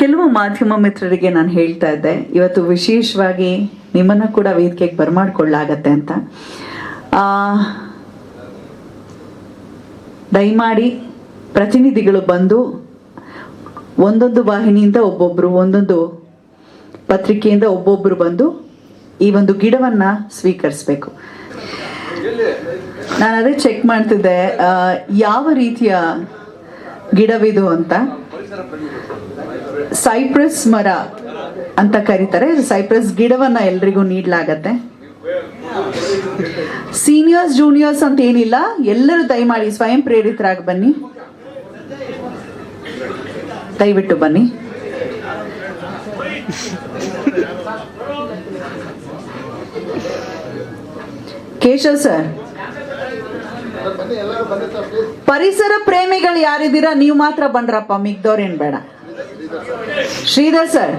ಕೆಲವು ಮಾಧ್ಯಮ ಮಿತ್ರರಿಗೆ ನಾನು ಹೇಳ್ತಾ ಇದ್ದೆ. ಇವತ್ತು ವಿಶೇಷವಾಗಿ ನಿಮ್ಮನ್ನು ಕೂಡ ವೇದಿಕೆಗೆ ಬರ್ಮಾಡ್ಕೊಳ್ಳಾಗತ್ತೆ ಅಂತ. ದಯಮಾಡಿ ಪ್ರತಿನಿಧಿಗಳು ಬಂದು ಒಂದೊಂದು ವಾಹಿನಿಯಿಂದ ಒಬ್ಬೊಬ್ಬರು ಒಂದೊಂದು ಪತ್ರಿಕೆಯಿಂದ ಒಬ್ಬೊಬ್ಬರು ಬಂದು ಈ ಒಂದು ಗಿಡವನ್ನು ಸ್ವೀಕರಿಸಬೇಕು. ನಾನು ಅದೇ ಚೆಕ್ ಮಾಡ್ತಿದ್ದೆ ಯಾವ ರೀತಿಯ ಗಿಡವಿದು ಅಂತ. ಸೈಪ್ರಸ್ ಮರ ಅಂತ ಕರೀತಾರೆ. ಸೈಪ್ರಸ್ ಗಿಡವನ್ನ ಎಲ್ರಿಗೂ ನೀಡಲಾಗತ್ತೆ. ಸೀನಿಯರ್ಸ್ ಜೂನಿಯರ್ಸ್ ಅಂತ ಏನಿಲ್ಲ, ಎಲ್ಲರೂ ದಯಮಾಡಿ ಸ್ವಯಂ ಪ್ರೇರಿತರಾಗಿ ಬನ್ನಿ. ದಯವಿಟ್ಟು ಬನ್ನಿ. ಕೇಶವ್ ಸರ್ ಪರಿಸರ ಪ್ರೇಮಿಗಳು ಯಾರಿದ್ದೀರಾ? ನೀವು ಮಾತ್ರ ಬಂದ್ರಪ್ಪ ಮಿಗ್ದವ್ರೇನ್ ಬೇಡ. ಶ್ರೀಧರ್ ಸರ್.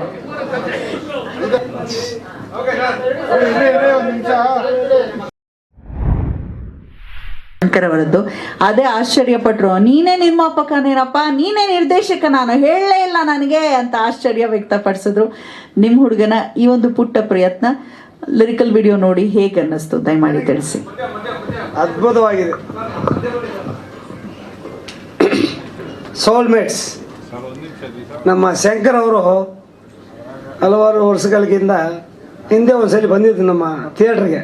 ಶಂಕರ್ ಅವರದ್ದು ಅದೇ ಆಶ್ಚರ್ಯಪಟ್ರು. ನೀನೇ ನಿರ್ಮಾಪಕನೇನಪ್ಪ ನೀನೇ ನಿರ್ದೇಶಕ ನಾನು, ಹೇಳಲೇ ಇಲ್ಲ ನನಗೆ ಅಂತ ಆಶ್ಚರ್ಯ ವ್ಯಕ್ತಪಡಿಸಿದ್ರು ನಿಮ್ಮ ಹುಡುಗನ ಈ ಒಂದು ಪುಟ್ಟ ಪ್ರಯತ್ನ. ಲಿರಿಕಲ್ ವಿಡಿಯೋ ನೋಡಿ ಹೇಗೆ ಅನ್ನಿಸ್ತು, ದಯಮಾಡಿ ತಿಳಿಸಿ. ಅದ್ಭುತವಾಗಿದೆ. ಸೋಲ್ಮೇಟ್ಸ್ ನಮ್ಮ ಶಂಕರ್ ಅವರು ಹಲವಾರು ವರ್ಷಗಳಿಗಿಂತ ಹಿಂದೆ ಒಂದ್ಸಲಿ ಬಂದಿದ್ದು ನಮ್ಮ ಥಿಯೇಟ್ರಿಗೆ.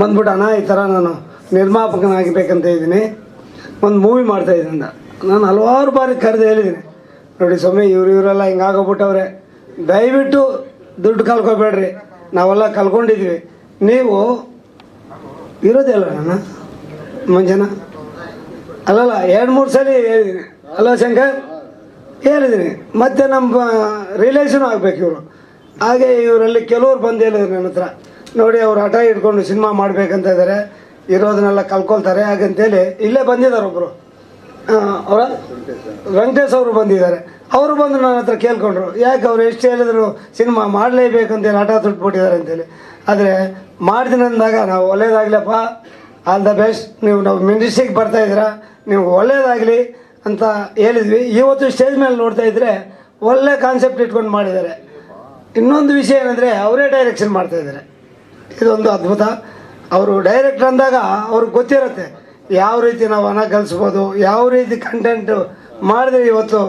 ಬಂದ್ಬಿಟ್ಟು ಅಣ್ಣ, ಈ ಥರ ನಾನು ನಿರ್ಮಾಪಕನಾಗಬೇಕಂತ ಇದ್ದೀನಿ. ಒಂದು ಮೂವಿ ಮಾಡ್ತಾ ಅಂತ. ನಾನು ಹಲವಾರು ಬಾರಿ ಕರೆದು ಹೇಳಿದ್ದೀನಿ. ನೋಡಿ ಸ್ವಾಮಿ, ಇವ್ರು ಇವರೆಲ್ಲ ಹಿಂಗಾಗೋಗ್ಬಿಟ್ಟವ್ರೆ ದಯವಿಟ್ಟು ದುಡ್ಡು ಕಲ್ಕೋಬೇಡ್ರಿ ನಾವೆಲ್ಲ ಕಲ್ಕೊಂಡಿದ್ವಿ ನೀವು ಇರೋದೇ ಅಲ್ಲ ನಾನು ಮಂಜನ. ಅಲ್ಲಲ್ಲ, ಎರಡು ಮೂರು ಸಲ ಹೇಳಿದ್ದೀನಿ. ಅಲ್ಲ ಶಂಕರ್? ಹೇಳಿದ್ದೀನಿ. ಮತ್ತೆ ನಮ್ಮ ರಿಲೇಷನ್ ಆಗಬೇಕು ಇವರು. ಹಾಗೆ ಇವರಲ್ಲಿ ಕೆಲವ್ರು ಬಂದು ಹೇಳಿದ್ರು ನನ್ನ ಹತ್ರ. ನೋಡಿ, ಅವ್ರು ಹಠ ಇಟ್ಕೊಂಡು ಸಿನಿಮಾ ಮಾಡ್ಬೇಕಂತ ಇದ್ದಾರೆ ಇರೋದನ್ನೆಲ್ಲ ಕಲ್ಕೊಳ್ತಾರೆ ಹಾಗಂತೇಳಿ ಇಲ್ಲೇ ಬಂದಿದ್ದಾರೆ ಒಬ್ಬರು ಅವರ? ವೆಂಕಟೇಶ್ ಅವರು ಬಂದಿದ್ದಾರೆ. ಅವರು ಬಂದು ನನ್ನ ಹತ್ರ ಕೇಳ್ಕೊಂಡ್ರು. ಯಾಕೆ ಅವ್ರು ಎಷ್ಟು ಹೇಳಿದ್ರು ಸಿನಿಮಾ ಮಾಡಲೇಬೇಕಂತೇಳಿ ಹಠ ತುಟ್ಬಿಟ್ಟಿದ್ದಾರೆ ಅಂತೇಳಿ. ಆದರೆ ಮಾಡ್ತೀನಿ ಅಂದಾಗ ನಾವು ಒಳ್ಳೇದಾಗಲಪ್ಪ ಆಲ್ ದ ಬೆಸ್ಟ್ ನೀವು ನಾವು ಮಿನಿಸ್ಟ್ರಿಗೆ ಬರ್ತಾ ಇದ್ದೀರಾ, ನೀವು ಒಳ್ಳೇದಾಗಲಿ ಅಂತ ಹೇಳಿದ್ವಿ. ಇವತ್ತು ಸ್ಟೇಜ್ ಮೇಲೆ ನೋಡ್ತಾ ಇದ್ದರೆ ಒಳ್ಳೆ ಕಾನ್ಸೆಪ್ಟ್ ಇಟ್ಕೊಂಡು ಮಾಡಿದ್ದಾರೆ. ಇನ್ನೊಂದು ವಿಷಯ ಏನಂದರೆ ಅವರೇ ಡೈರೆಕ್ಷನ್ ಮಾಡ್ತಾ ಇದ್ದಾರೆ. ಇದೊಂದು ಅದ್ಭುತ. ಅವರು ಡೈರೆಕ್ಟರ್ ಅಂದಾಗ ಅವ್ರಿಗೆ ಗೊತ್ತಿರುತ್ತೆ ಯಾವ ರೀತಿ ನಾವು ಹಣ ಕಲಿಸ್ಬೋದು, ಯಾವ ರೀತಿ ಕಂಟೆಂಟ್ ಮಾಡಿದ್ರೆ ಇವತ್ತು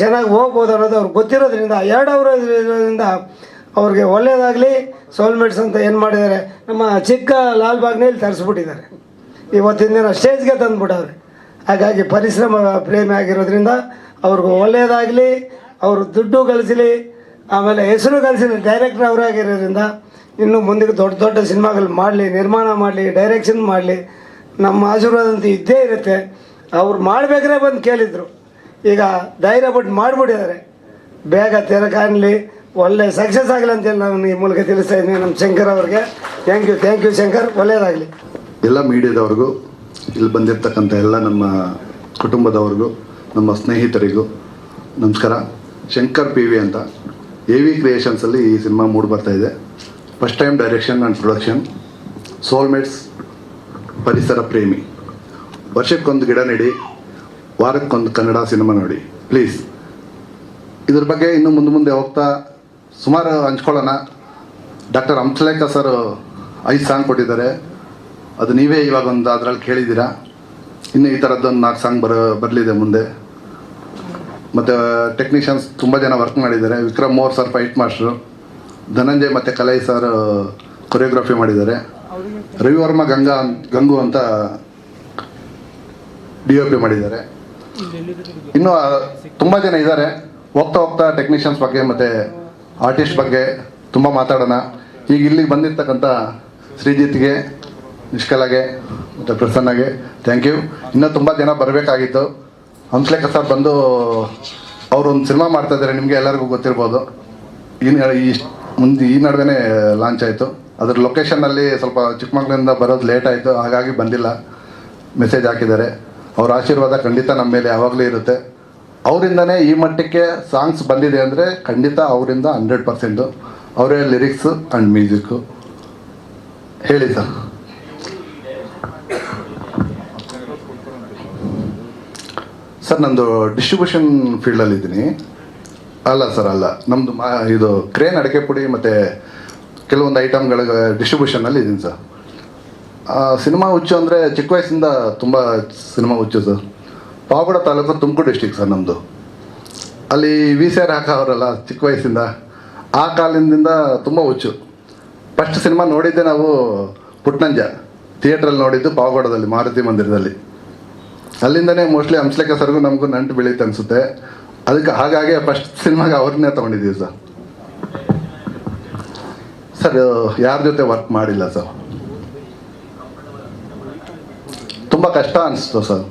ಚೆನ್ನಾಗಿ ಹೋಗ್ಬೋದು ಅನ್ನೋದು ಅವ್ರಿಗೆ ಗೊತ್ತಿರೋದ್ರಿಂದ ಎರಡು ಅವರ್ ಇರೋದ್ರಿಂದ ಅವ್ರಿಗೆ ಒಳ್ಳೆಯದಾಗಲಿ ಸೋಲ್ಮೇಟ್ಸ್ ಅಂತ ಏನು ಮಾಡಿದ್ದಾರೆ, ನಮ್ಮ ಚಿಕ್ಕ ಲಾಲ್ಬಾಗ್ನಲ್ಲಿ ತರಿಸ್ಬಿಟ್ಟಿದ್ದಾರೆ. ಇವತ್ತಿನ ದಿನ ಸ್ಟೇಜ್ಗೆ ತಂದುಬಿಟ್ಟವ್ರೆ. ಹಾಗಾಗಿ ಪರಿಶ್ರಮ, ಪ್ರೇಮಿ ಆಗಿರೋದ್ರಿಂದ ಅವ್ರಿಗೂ ಒಳ್ಳೆಯದಾಗಲಿ ಅವರು ದುಡ್ಡು ಗಳಿಸಲಿ, ಆಮೇಲೆ ಹೆಸರು ಗಳಿಸಲಿ ಡೈರೆಕ್ಟರ್ ಅವರಾಗಿರೋದ್ರಿಂದ ಇನ್ನೂ ಮುಂದಕ್ಕೆ ದೊಡ್ಡ ದೊಡ್ಡ ಸಿನಿಮಾಗಳು ಮಾಡಲಿ, ನಿರ್ಮಾಣ ಮಾಡಲಿ ಡೈರೆಕ್ಷನ್ ಮಾಡಲಿ, ನಮ್ಮ ಆಶೀರ್ವಾದ ಇದ್ದೇ ಇರುತ್ತೆ. ಅವ್ರು ಮಾಡಬೇಕಾದ್ರೆ ಬಂದು ಕೇಳಿದರು. ಈಗ ಧೈರ್ಯ ಬಿಟ್ಟು ಮಾಡಿಬಿಟ್ಟಿದ್ದಾರೆ. ಬೇಗ ತೆರೆ ಕಾಣಲಿ ಒಳ್ಳೆ ಸಕ್ಸಸ್ ಆಗಲಿ ಅಂತೇಳಿ ನಾನು ಈ ಮೂಲಕ ತಿಳಿಸ್ತಾ ಇದ್ದೀನಿ ನಮ್ಮ ಶಂಕರ್ ಅವ್ರಿಗೆ. Thank you thank you Shankar. ಒಳ್ಳೆಯದಾಗಲಿ ಎಲ್ಲ ಮೀಡಿಯಾದವ್ರಿಗೂ, ಇಲ್ಲಿ ಬಂದಿರ್ತಕ್ಕಂಥ ಎಲ್ಲ ನಮ್ಮ ಕುಟುಂಬದವ್ರಿಗೂ, ನಮ್ಮ ಸ್ನೇಹಿತರಿಗೂ ನಮಸ್ಕಾರ. ಶಂಕರ್ ಪಿ ವಿ ಅಂತ ಎ ವಿ ಕ್ರಿಯೇಷನ್ಸಲ್ಲಿ ಈ ಸಿನಿಮಾ ಮೂಡಿ ಬರ್ತಾ ಇದೆ. First time direction and production soulmates ಪರಿಸರ ಪ್ರೇಮಿ. ವರ್ಷಕ್ಕೊಂದು ಗಿಡ ನೆಡಿ, ವಾರಕ್ಕೊಂದು ಕನ್ನಡ ಸಿನಿಮಾ ನೋಡಿ. ಪ್ಲೀಸ್ ಇದ್ರ ಬಗ್ಗೆ ಇನ್ನು ಮುಂದೆ ಮುಂದೆ ಹೋಗ್ತಾ ಸುಮಾರು ಹಂಚ್ಕೊಳ್ಳೋಣ. ಡಾಕ್ಟರ್ ಹಂಸಲೇಖ ಸರ್ ಐದು ಸಾಂಗ್ ಕೊಟ್ಟಿದ್ದಾರೆ. ಅದು ನೀವೇ ಇವಾಗ ಒಂದು ಅದರಲ್ಲಿ ಕೇಳಿದ್ದೀರಾ? ಇನ್ನು ಈ ಥರದ್ದೊಂದು ನಾಲ್ಕು ಸಾಂಗ್ ಬರ, ಬರಲಿದೆ ಮುಂದೆ. ಮತ್ತು ಟೆಕ್ನಿಷಿಯನ್ಸ್ ತುಂಬ ಜನ ವರ್ಕ್ ಮಾಡಿದ್ದಾರೆ. Vikram More sir fight master. Dhananjay ಮತ್ತು ಕಲೈ ಸರ್ ಕೊರಿಯೋಗ್ರಫಿ ಮಾಡಿದ್ದಾರೆ. ರವಿವರ್ಮ ಗಂಗಾ ಗಂಗು ಅಂತ ಡಿ ಒ ಪಿ ಮಾಡಿದ್ದಾರೆ. ಇನ್ನು ತುಂಬ ಜನ ಇದ್ದಾರೆ. ಹೋಗ್ತಾ ಹೋಗ್ತಾ ಟೆಕ್ನಿಷಿಯನ್ಸ್ ಬಗ್ಗೆ ಮತ್ತು ಆರ್ಟಿಸ್ಟ್ ಬಗ್ಗೆ ತುಂಬ ಮಾತಾಡೋಣ. ಈಗ ಇಲ್ಲಿಗೆ ಬಂದಿರ್ತಕ್ಕಂಥ ಶ್ರೀಜಿತ್ಗೆ, ನಿಷ್ಕಲಾಗೆ ಮತ್ತು ಪ್ರಸನ್ನಗೆ ಥ್ಯಾಂಕ್ ಯು ಇನ್ನೂ ತುಂಬ ಜನ ಬರಬೇಕಾಗಿತ್ತು. ಹಂಸಲೇಖ ಸರ್ ಬಂದು ಅವರು ಒಂದು ಸಿನಿಮಾ ಮಾಡ್ತಾ ಇದ್ದಾರೆ ನಿಮಗೆ ಎಲ್ಲರಿಗೂ ಗೊತ್ತಿರ್ಬೋದು. ಈ ಮುಂದೆ ಈ ನಡುವೆ ಲಾಂಚ್ ಆಯಿತು. ಅದ್ರ ಲೊಕೇಶನ್ನಲ್ಲಿ ಸ್ವಲ್ಪ ಚಿಕ್ಕಮಗಳೂರಿಂದ ಬರೋದು ಲೇಟ್ ಆಯಿತು, ಹಾಗಾಗಿ ಬಂದಿಲ್ಲ. ಮೆಸೇಜ್ ಹಾಕಿದ್ದಾರೆ. ಅವ್ರ ಆಶೀರ್ವಾದ ಖಂಡಿತ ನಮ್ಮ ಮೇಲೆ ಯಾವಾಗಲೂ ಇರುತ್ತೆ. ಅವರಿಂದನೇ ಈ ಮಟ್ಟಕ್ಕೆ ಸಾಂಗ್ಸ್ ಬಂದಿದೆ ಅಂದರೆ ಖಂಡಿತ ಅವರಿಂದ ಹಂಡ್ರೆಡ್ ಪರ್ಸೆಂಟು ಅವರೇ ಲಿರಿಕ್ಸ್ ಆ್ಯಂಡ್ ಮ್ಯೂಸಿಕ್ಕು ಹೇಳಿ ಸರ್. ಸರ್, ನಂದು ಡಿಸ್ಟ್ರಿಬ್ಯೂಷನ್ ಫೀಲ್ಡಲ್ಲಿದ್ದೀನಿ ಅಲ್ಲ ಸರ್, ಅಲ್ಲ. ನಮ್ಮದು ಮಾ, ಇದು ಕ್ರೇನ್ ಅಡಿಕೆ ಪುಡಿ ಮತ್ತು ಕೆಲವೊಂದು ಐಟಮ್ಗಳ ಡಿಸ್ಟ್ರಿಬ್ಯೂಷನಲ್ಲಿ ಇದ್ದೀನಿ ಸರ್. ಸಿನಿಮಾ ಹುಚ್ಚು ಅಂದರೆ ಚಿಕ್ಕ ವಯಸ್ಸಿಂದ ತುಂಬ ಸಿನಿಮಾ ಹುಚ್ಚು sir. Pavagada taluk Tumakuru district sir ನಮ್ಮದು ಅಲ್ಲಿ ವಿ ಸಿ ಆರ್ ಹಾಕೋರಲ್ಲ ಚಿಕ್ಕ ವಯಸ್ಸಿಂದ. ಆ ಕಾಲದಿಂದ ತುಂಬ ಹುಚ್ಚು. ಫಸ್ಟ್ ಸಿನಿಮಾ ನೋಡಿದ್ದೆ ನಾವು ಪುಟ್ನಂಜ. ಥಿಯೇಟ್ರಲ್ಲಿ ನೋಡಿದ್ದು ಪಾವಗಡದಲ್ಲಿ, ಮಾರುತಿ ಮಂದಿರದಲ್ಲಿ. ಅಲ್ಲಿಂದನೇ ಮೋಸ್ಟ್ಲಿ ಹಂಸಲೇಖ ಸರ್ಗೂ ನಮಗೂ ನಂಟು ಬೆಳೀತು ಅನಿಸುತ್ತೆ. ಅದಕ್ಕೆ ಹಾಗಾಗಿ ಫಸ್ಟ್ ಸಿನಿಮಾಗೆ ಅವ್ರನ್ನೇ ತೊಗೊಂಡಿದ್ದೀವಿ ಸರ್. ಸರ್, ಯಾರ ಜೊತೆ ವರ್ಕ್ ಮಾಡಿಲ್ಲ ಸರ್? ತುಂಬ ಕಷ್ಟ ಅನಿಸ್ತು ಸರ್.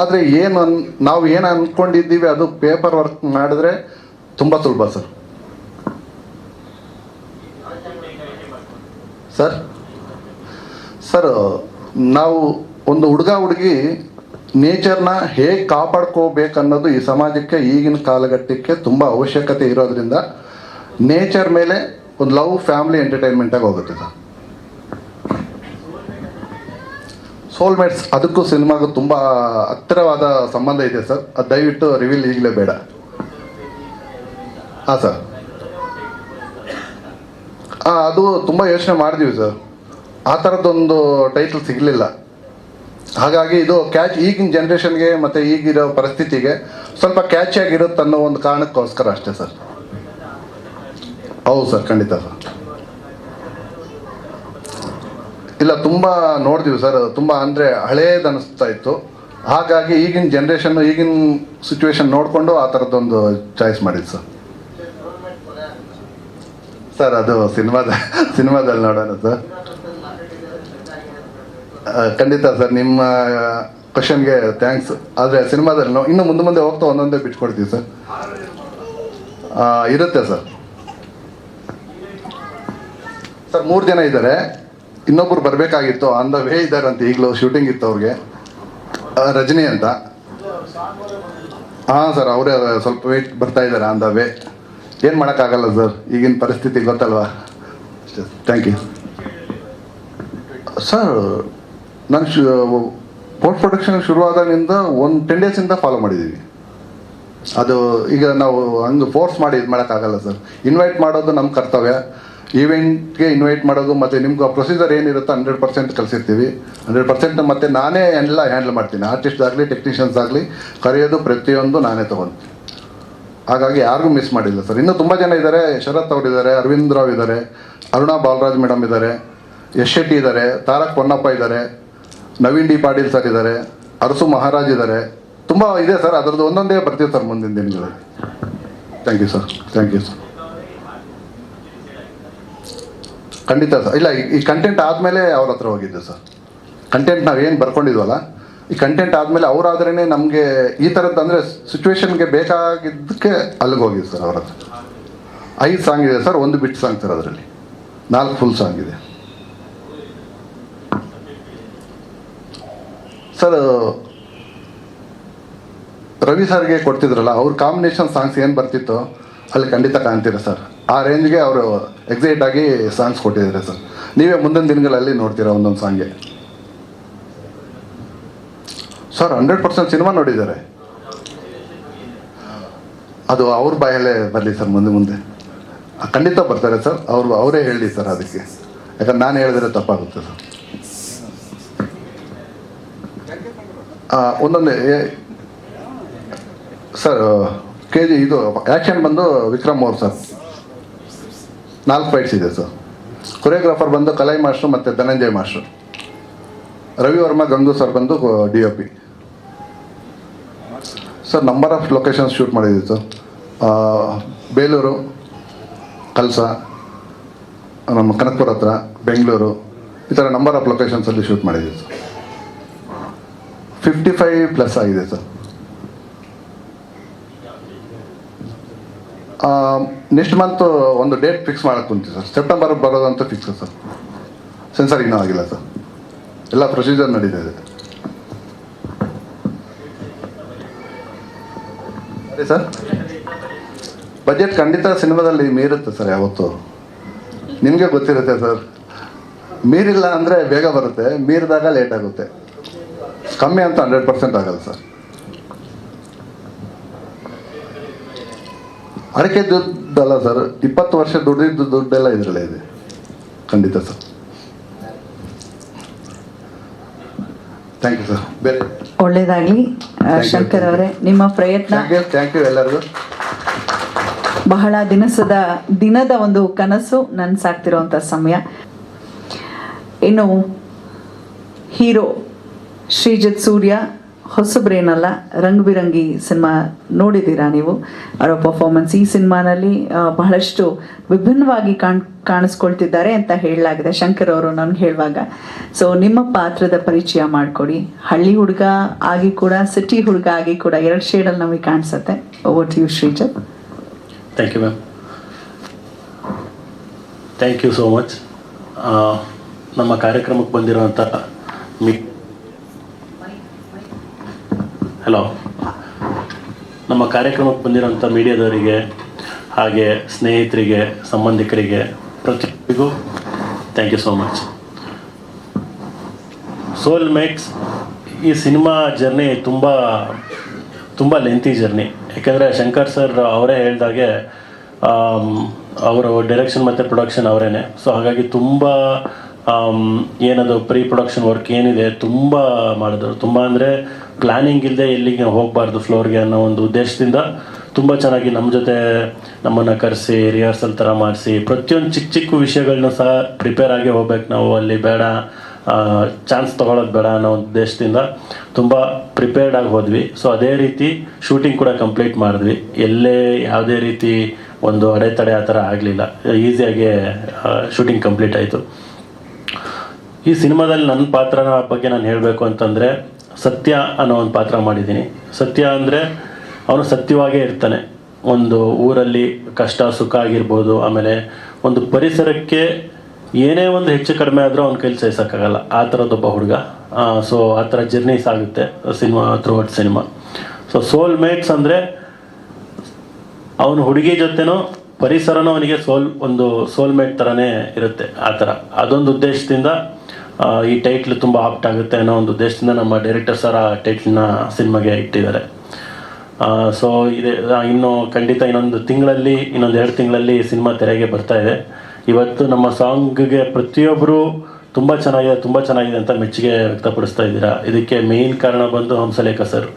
ಆದರೆ ಏನು ಅನ್ ನಾವು ಏನು ಅಂದ್ಕೊಂಡಿದ್ದೀವಿ ಅದು ಪೇಪರ್ ವರ್ಕ್ ಮಾಡಿದ್ರೆ ತುಂಬ ಸುಲಭ ಸರ್. ಸರ್ ಸರ್, ನಾವು ಒಂದು ಹುಡುಗ ಹುಡುಗಿ ನೇಚರ್ನ ಹೇಗೆ ಕಾಪಾಡ್ಕೋಬೇಕನ್ನೋದು ಈ ಸಮಾಜಕ್ಕೆ ಈಗಿನ ಕಾಲಘಟ್ಟಕ್ಕೆ ತುಂಬ ಅವಶ್ಯಕತೆ ಇರೋದ್ರಿಂದ ನೇಚರ್ ಮೇಲೆ ಒಂದು ಲವ್ ಫ್ಯಾಮಿಲಿ ಎಂಟರ್ಟೈನ್ಮೆಂಟಾಗಿ ಹೋಗುತ್ತೆ ಸರ್. ಸೋಲ್ಮೇಟ್ಸ್ ಅದಕ್ಕೂ ಸಿನಿಮಾಗೂ ತುಂಬ ಹತ್ತಿರವಾದ ಸಂಬಂಧ ಇದೆ ಸರ್ ಅದು ದಯವಿಟ್ಟು ರಿವೀಲ್ ಈಗಲೇ ಬೇಡ. ಹಾಂ ಸರ್ ಹಾಂ ಅದು ತುಂಬ ಯೋಚನೆ ಮಾಡಿದ್ವಿ ಸರ್ ಆ ಥರದ್ದೊಂದು ಟೈಟಲ್ ಸಿಗಲಿಲ್ಲ. ಹಾಗಾಗಿ ಇದು ಕ್ಯಾಚ್ ಈಗಿನ ಜನ್ರೇಷನ್ಗೆ ಮತ್ತು ಈಗಿರೋ ಪರಿಸ್ಥಿತಿಗೆ ಸ್ವಲ್ಪ ಕ್ಯಾಚ್ ಆಗಿರುತ್ತೆ ಅನ್ನೋ ಒಂದು ಕಾರಣಕ್ಕೋಸ್ಕರ ಅಷ್ಟೇ ಸರ್ ಹೌದು ಸರ್ ಖಂಡಿತ ಸರ್ ಇಲ್ಲ, ತುಂಬ ನೋಡ್ತೀವಿ ಸರ್ ತುಂಬ ಅಂದರೆ ಹಳೇದು ಅನಿಸ್ತಾ ಇತ್ತು. ಹಾಗಾಗಿ ಈಗಿನ ಜನ್ರೇಷನ್ ಈಗಿನ ಸಿಚುವೇಶನ್ ನೋಡಿಕೊಂಡು ಆ ಥರದ್ದೊಂದು ಚಾಯ್ಸ್ ಮಾಡಿದ್ದು ಸರ್. ಸರ್, ಅದು ಸಿನಿಮಾದ, ಸಿನಿಮಾದಲ್ಲಿ ನೋಡೋಣ ಸರ್. ಖಂಡಿತ ಸರ್, ನಿಮ್ಮ ಕ್ವಶನ್ಗೆ ಥ್ಯಾಂಕ್ಸ್ ಆದರೆ ಸಿನಿಮಾದಲ್ಲಿ ನಾವು ಇನ್ನು ಮುಂದೆ ಮುಂದೆ ಹೋಗ್ತಾ ಒಂದೊಂದೇ ಬಿಟ್ಕೊಡ್ತೀವಿ ಸರ್. ಇರುತ್ತೆ ಸರ್. ಸರ್, ಮೂರು ಜನ ಇದ್ದಾರೆ. ಇನ್ನೊಬ್ರು ಬರಬೇಕಾಗಿತ್ತು ಆನ್ ದ ವೇ ಅಂತ ಈಗಲೂ ಶೂಟಿಂಗ್ ಇತ್ತು ಅವ್ರಿಗೆ. ರಜನಿ ಅಂತ. ಹಾಂ ಸರ್, ಅವರೇ, ಸ್ವಲ್ಪ ವೇಟ್ ಬರ್ತಾ ಇದ್ದಾರೆ ಆನ್ ದ ವೇ ಏನು ಮಾಡೋಕ್ಕಾಗಲ್ಲ ಸರ್, ಈಗಿನ ಪರಿಸ್ಥಿತಿ ಗೊತ್ತಲ್ವಾ? ಥ್ಯಾಂಕ್ ಯು ಸರ್ ನಾನು ಶು ಪೋಸ್ಟ್ ಪ್ರೊಡಕ್ಷನ್ ಶುರುವಾದಾಗಿಂದ ಒಂದು ಟೆನ್ ಡೇಸಿಂದ ಫಾಲೋ ಮಾಡಿದ್ದೀವಿ ಅದು ಈಗ ನಾವು ಹಂಗೆ ಫೋರ್ಸ್ ಮಾಡಿ ಇದು ಮಾಡೋಕ್ಕಾಗಲ್ಲ ಸರ್. ಇನ್ವೈಟ್ ಮಾಡೋದು ನಮ್ಮ ಕರ್ತವ್ಯ. ಈವೆಂಟ್ಗೆ ಇನ್ವೈಟ್ ಮಾಡೋದು ಮತ್ತು ನಿಮ್ಗೆ ಪ್ರೊಸೀಜರ್ ಏನಿರುತ್ತೋ ಹಂಡ್ರೆಡ್ ಪರ್ಸೆಂಟ್ ಕಲಿಸಿರ್ತೀವಿ ಹಂಡ್ರೆಡ್ ಪರ್ಸೆಂಟ್ ಮತ್ತು ನಾನೇ ಎಲ್ಲ ಹ್ಯಾಂಡಲ್ ಮಾಡ್ತೀನಿ. ಆರ್ಟಿಸ್ಟ್ ಆಗಲಿ ಟೆಕ್ನಿಷಿಯನ್ಸ್ ಆಗಲಿ, ಕರೆಯೋದು ಪ್ರತಿಯೊಂದು ನಾನೇ ತೊಗೊತೀನಿ. ಹಾಗಾಗಿ ಯಾರಿಗೂ ಮಿಸ್ ಮಾಡಿಲ್ಲ ಸರ್. ಇನ್ನೂ ತುಂಬ ಜನ ಇದ್ದಾರೆ ಶರತ್ ಅವರು ಇದ್ದಾರೆ ಅರವಿಂದ್ ರಾವ್ ಇದ್ದಾರೆ ಅರುಣಾ ಬಾಲರಾಜ್ ಮೇಡಮ್ ಇದ್ದಾರೆ ಯಶ್ ಶೆಟ್ಟಿ ಇದ್ದಾರೆ ತಾರಕ್ ಪೊನ್ನಪ್ಪ ಇದ್ದಾರೆ ನವೀನ್ ಡಿ ಪಾಟೀಲ್ ಸರ್ ಇದ್ದಾರೆ ಅರಸು ಮಹಾರಾಜ್ ಇದ್ದಾರೆ ತುಂಬ ಇದೆ ಸರ್. ಅದರದ್ದು ಒಂದೊಂದೇ ಬರ್ತೀವಿ ಸರ್ ಮುಂದಿನ ದಿನಗಳಲ್ಲಿ. Thank you sir thank you sir ಖಂಡಿತ ಸರ್. ಇಲ್ಲ, ಈ- ಕಂಟೆಂಟ್ ಆದಮೇಲೆ ಅವ್ರ ಹತ್ರ ಹೋಗಿದ್ದು ಸರ್. ಕಂಟೆಂಟ್ ನಾವು ಏನು ಬರ್ಕೊಂಡಿದ್ವಲ್ಲ, ಈ ಕಂಟೆಂಟ್ ಆದಮೇಲೆ ಅವರಾದ್ರೇ ನಮಗೆ ಈ ಥರದ್ದು ಅಂದರೆ ಸಿಚುವೇಶನ್ಗೆ ಬೇಕಾಗಿದ್ದಕ್ಕೆ ಅಲ್ಲಿಗೆ ಹೋಗಿದ್ದು ಸರ್ ಅವ್ರ ಹತ್ರ. ಐದು ಸಾಂಗ್ ಇದೆ ಸರ್, ಒಂದು ಬಿಟ್ ಸಾಂಗ್ ಸರ್ ಅದರಲ್ಲಿ. ನಾಲ್ಕು ಫುಲ್ ಸಾಂಗ್ ಇದೆ. ಸರ್, ರವಿ ಸರ್ಗೆ ಕೊಡ್ತಿದ್ರಲ್ಲ, ಅವ್ರ ಕಾಂಬಿನೇಷನ್ ಸಾಂಗ್ಸ್ ಏನು ಬರ್ತಿತ್ತು ಅಲ್ಲಿ ಖಂಡಿತ ಕಾಣ್ತೀರ ಸರ್. ಆ ರೇಂಜ್ಗೆ ಅವರು ಎಕ್ಸೈಟ್ ಆಗಿ ಸಾಂಗ್ಸ್ ಕೊಟ್ಟಿದ್ದಾರೆ ಸರ್ ನೀವೇ ಮುಂದಿನ ದಿನಗಳಲ್ಲಿ ನೋಡ್ತೀರಾ ಒಂದೊಂದು ಸಾಂಗ್ಗೆ ಸರ್ ಹಂಡ್ರೆಡ್ ಪರ್ಸೆಂಟ್ ಸಿನಿಮಾ ನೋಡಿದ್ದಾರೆ. ಅದು ಅವ್ರ ಬಾಯಲ್ಲೇ ಬರಲಿ ಸರ್ ಮುಂದೆ ಮುಂದೆ. ಖಂಡಿತ ಬರ್ತಾರೆ ಸರ್ ಅವರು, ಅವರೇ ಹೇಳಿ ಸರ್ ಅದಕ್ಕೆ. ಯಾಕಂದ್ರೆ ನಾನು ಹೇಳಿದ್ರೆ ತಪ್ಪಾಗುತ್ತೆ ಸರ್ ಒಂದೊಂದೇ ಸರ್ ಕೆ ಜಿ ಇದು ಆ್ಯಕ್ಷನ್ ಬಂದು ವಿಕ್ರಮ್ ಅವ್ರು ಸರ್ ನಾಲ್ಕು ಫೈಟ್ಸ್ ಇದೆ ಸರ್ ಕೊರಿಯೋಗ್ರಾಫರ್ ಬಂದು ಕಲೈ ಮಾಸ್ಟ್ರು ಮತ್ತು ಧನಂಜಯ್ ಮಾಸ್ಟ್ರು ರವಿ ವರ್ಮ, ಗಂಗು ಸರ್ ಬಂದು D O P sir number of locations shoot ಮಾಡಿದ್ದೀವಿ ಸರ್ ಬೇಲೂರು, ಕಲ್ಸ, ನಮ್ಮ ಕನಕಪುರ ಹತ್ರ, ಬೆಂಗಳೂರು, ಈ ಥರ ನಂಬರ್ ಆಫ್ ಲೊಕೇಶನ್ಸಲ್ಲಿ ಶೂಟ್ ಮಾಡಿದ್ದೀವಿ ಸರ್ ಫಿಫ್ಟಿ ಫೈವ್ ಪ್ಲಸ್ ಆಗಿದೆ ಸರ್ ನೆಕ್ಸ್ಟ್ ಮಂತ್ ಒಂದು ಡೇಟ್ ಫಿಕ್ಸ್ ಮಾಡಕ್ಕೆ ಕುಂತೀವಿ ಸರ್. ಸೆಪ್ಟೆಂಬರ್ ಬರೋದಂತ ಫಿಕ್ಸ್ ಸರ್. ಸೆನ್ಸರ್ ಇನ್ನೂ ಆಗಿಲ್ಲ ಸರ್. ಎಲ್ಲ ಪ್ರೊಸೀಜರ್ ನಡೀತಾ ಇದೆ. ಅದೇ ಸರ್. ಬಜೆಟ್ ಖಂಡಿತ ಸಿನಿಮಾದಲ್ಲಿ ಮೀರುತ್ತೆ ಸರ್ ಯಾವತ್ತು. ನಿಮಗೆ ಗೊತ್ತಿರುತ್ತೆ ಸರ್. ಮೀರಿಲ್ಲ ಅಂದರೆ ಬೇಗ ಬರುತ್ತೆ. ಮೀರಿದಾಗ ಲೇಟ್ ಆಗುತ್ತೆ. ಕಮ್ಮಿ ಅಂತ ಹಂಡ್ರೆಡ್ ಪರ್ಸೆಂಟ್ ಆಗಲ್ಲ ಸರ್. ಅಡಕೆ ದುಡ್ಡಲ್ಲ ಸರ್ ಇಪ್ಪತ್ತು ವರ್ಷ ದುಡ್ಡಿದ್ದು ದುಡ್ಡೆಲ್ಲ ಇದರಲ್ಲೇ ಇದೆ. ಖಂಡಿತ ಸರ್. ಥ್ಯಾಂಕ್ ಯು ಸರ್ ಬೇರೆ ಒಳ್ಳೇದಾಗ್ಲಿ. ಶಂಕರ್ ಅವರೇ ನಿಮ್ಮ ಪ್ರಯತ್ನ. ಥ್ಯಾಂಕ್ ಯು ಎಲ್ಲರಿಗೂ. ಬಹಳ ದಿನಸದ ದಿನದ ಒಂದು ಕನಸು ನನ್ಸಾಗ್ತಿರೋಂಥ ಸಮಯ. ಇನ್ನು ಹೀರೋ ಶ್ರೀಜಿತ್ ಸೂರ್ಯ ಹೊಸಬ್ರೇನಲ್ಲ ರಂಗ್ ಬಿರಂಗಿ ಸಿನಿಮಾ ನೋಡಿದ್ದೀರಾ ನೀವು? ಅವರ ಪರ್ಫಾರ್ಮೆನ್ಸ್ ಈ ಸಿನಿಮಾನಲ್ಲಿ ಬಹಳಷ್ಟು ವಿಭಿನ್ನವಾಗಿ ಕಾಣ್, ಕಾಣಿಸ್ಕೊಳ್ತಿದ್ದಾರೆ ಅಂತ ಹೇಳಲಾಗಿದೆ ಶಂಕರ್ ಅವರು ನನ್ಗೆ ಹೇಳುವಾಗ. ಸೊ ನಿಮ್ಮ ಪಾತ್ರದ ಪರಿಚಯ ಮಾಡಿಕೊಡಿ. ಹಳ್ಳಿ ಹುಡುಗ ಆಗಿ ಕೂಡ ಸಿಟಿ ಹುಡುಗ ಆಗಿ ಕೂಡ ಎರಡು ಶೇಡಲ್ಲಿ ನಮಗೆ ಕಾಣಿಸುತ್ತೆ. Over you Srijith. Thank you ma'am thank you so much ನಮ್ಮ ಕಾರ್ಯಕ್ರಮಕ್ಕೆ ಬಂದಿರುವಂಥ ಹಲೋ ನಮ್ಮ ಕಾರ್ಯಕ್ರಮಕ್ಕೆ ಬಂದಿರೋಂಥ ಮೀಡಿಯಾದವರಿಗೆ ಹಾಗೆ ಸ್ನೇಹಿತರಿಗೆ, ಸಂಬಂಧಿಕರಿಗೆ, ಪ್ರತಿಯೊಬ್ಬರಿಗೂ thank you so much soul makes ಈ ಸಿನಿಮಾ ಜರ್ನಿ ತುಂಬ ತುಂಬ ಲೆಂತಿ ಜರ್ನಿ. ಯಾಕೆಂದರೆ ಶಂಕರ್ ಸರ್ ಅವರೇ ಹೇಳಿದಾಗೆ ಅವರು ಡೈರೆಕ್ಷನ್ ಮತ್ತು ಪ್ರೊಡಕ್ಷನ್ ಅವರೇನೆ. ಸೊ ಹಾಗಾಗಿ ತುಂಬ ಏನದು ಪ್ರೀ ಪ್ರೊಡಕ್ಷನ್ ವರ್ಕ್ ಏನಿದೆ, ತುಂಬ ಮಾಡಿದ್ರು. ತುಂಬ ಅಂದರೆ ಪ್ಲ್ಯಾನಿಂಗ್ ಇಲ್ಲದೆ ಎಲ್ಲಿಗೆ ಹೋಗಬಾರ್ದು ಫ್ಲೋರ್ಗೆ ಅನ್ನೋ ಒಂದು ಉದ್ದೇಶದಿಂದ ತುಂಬ ಚೆನ್ನಾಗಿ ನಮ್ಮ ಜೊತೆ ನಮ್ಮನ್ನು ಕರೆಸಿ ರಿಹರ್ಸಲ್ ಥರ ಮಾಡಿಸಿ, ಪ್ರತಿಯೊಂದು ಚಿಕ್ಕ ಚಿಕ್ಕ ವಿಷಯಗಳನ್ನ ಸಹ ಪ್ರಿಪೇರ್ ಆಗಿ ಹೋಗ್ಬೇಕು ನಾವು. ಅಲ್ಲಿ ಬೇಡ ಚಾನ್ಸ್ ತೊಗೊಳೋದು ಬೇಡ ಅನ್ನೋ ಒಂದು ಉದ್ದೇಶದಿಂದ ತುಂಬ ಪ್ರಿಪೇರ್ಡ್ ಆಗಿ ಹೋದ್ವಿ. ಸೊ ಅದೇ ರೀತಿ ಶೂಟಿಂಗ್ ಕೂಡ ಕಂಪ್ಲೀಟ್ ಮಾಡಿದ್ವಿ. ಎಲ್ಲೇ ಯಾವುದೇ ರೀತಿ ಒಂದು ಅಡೆತಡೆ ಆ ಥರ ಆಗಲಿಲ್ಲ. ಈಸಿಯಾಗಿ ಶೂಟಿಂಗ್ ಕಂಪ್ಲೀಟ್ ಆಯಿತು. ಈ ಸಿನಿಮಾದಲ್ಲಿ ನನ್ನ ಪಾತ್ರನ ಬಗ್ಗೆ ನಾನು ಹೇಳಬೇಕು ಅಂತಂದರೆ ಸತ್ಯ ಅನ್ನೋ ಒಂದು ಪಾತ್ರ ಮಾಡಿದ್ದೀನಿ. ಸತ್ಯ ಅಂದರೆ ಅವನು ಸತ್ಯವಾಗೇ ಇರ್ತಾನೆ. ಒಂದು ಊರಲ್ಲಿ ಕಷ್ಟ, ಸುಖ ಆಗಿರ್ಬೋದು, ಆಮೇಲೆ ಒಂದು ಪರಿಸರಕ್ಕೆ ಏನೇ ಒಂದು ಹೆಚ್ಚು ಕಡಿಮೆ ಆದರೂ ಅವ್ನ ಕೈಲಿ ಸಹಿಸೋಕ್ಕಾಗಲ್ಲ. ಆ ಥರದೊಬ್ಬ ಹುಡುಗ. ಸೊ ಆ ಥರ ಜರ್ನೀಸ್ ಆಗುತ್ತೆ cinema through at cinema so soul mates ಅಂದರೆ ಅವನು ಹುಡುಗಿ ಜೊತೆನೂ ಪರಿಸರನೂ ಅವನಿಗೆ ಸೋಲ್ ಒಂದು ಸೋಲ್ಮೇಟ್ ಥರನೇ ಇರುತ್ತೆ ಆ ಥರ. ಅದೊಂದು ಉದ್ದೇಶದಿಂದ ಈ ಟೈಟ್ಲ್ ತುಂಬ ಆಪ್ಟ್ ಆಗುತ್ತೆ ಅನ್ನೋ ಒಂದು ಉದ್ದೇಶದಿಂದ ನಮ್ಮ ಡೈರೆಕ್ಟರ್ ಸರ್ ಆ ಟೈಟ್ಲನ್ನ ಸಿನಿಮಾಗೆ ಇಟ್ಟಿದ್ದಾರೆ. ಸೊ ಇದೆ ಇನ್ನು ಖಂಡಿತ ಇನ್ನೊಂದು ತಿಂಗಳಲ್ಲಿ, ಇನ್ನೊಂದು ಎರಡು ತಿಂಗಳಲ್ಲಿ ಸಿನಿಮಾ ತೆರೆಗೆ ಬರ್ತಾ ಇದೆ. ಇವತ್ತು ನಮ್ಮ ಸಾಂಗ್ಗೆ ಪ್ರತಿಯೊಬ್ಬರು ತುಂಬ ಚೆನ್ನಾಗಿದೆ ತುಂಬ ಚೆನ್ನಾಗಿದೆ ಅಂತ ಮೆಚ್ಚುಗೆ ವ್ಯಕ್ತಪಡಿಸ್ತಾ ಇದ್ದೀರಾ. ಇದಕ್ಕೆ ಮೇಯ್ನ್ ಕಾರಣ ಬಂದು ಹಂಸಲೇಖ ಸರ್.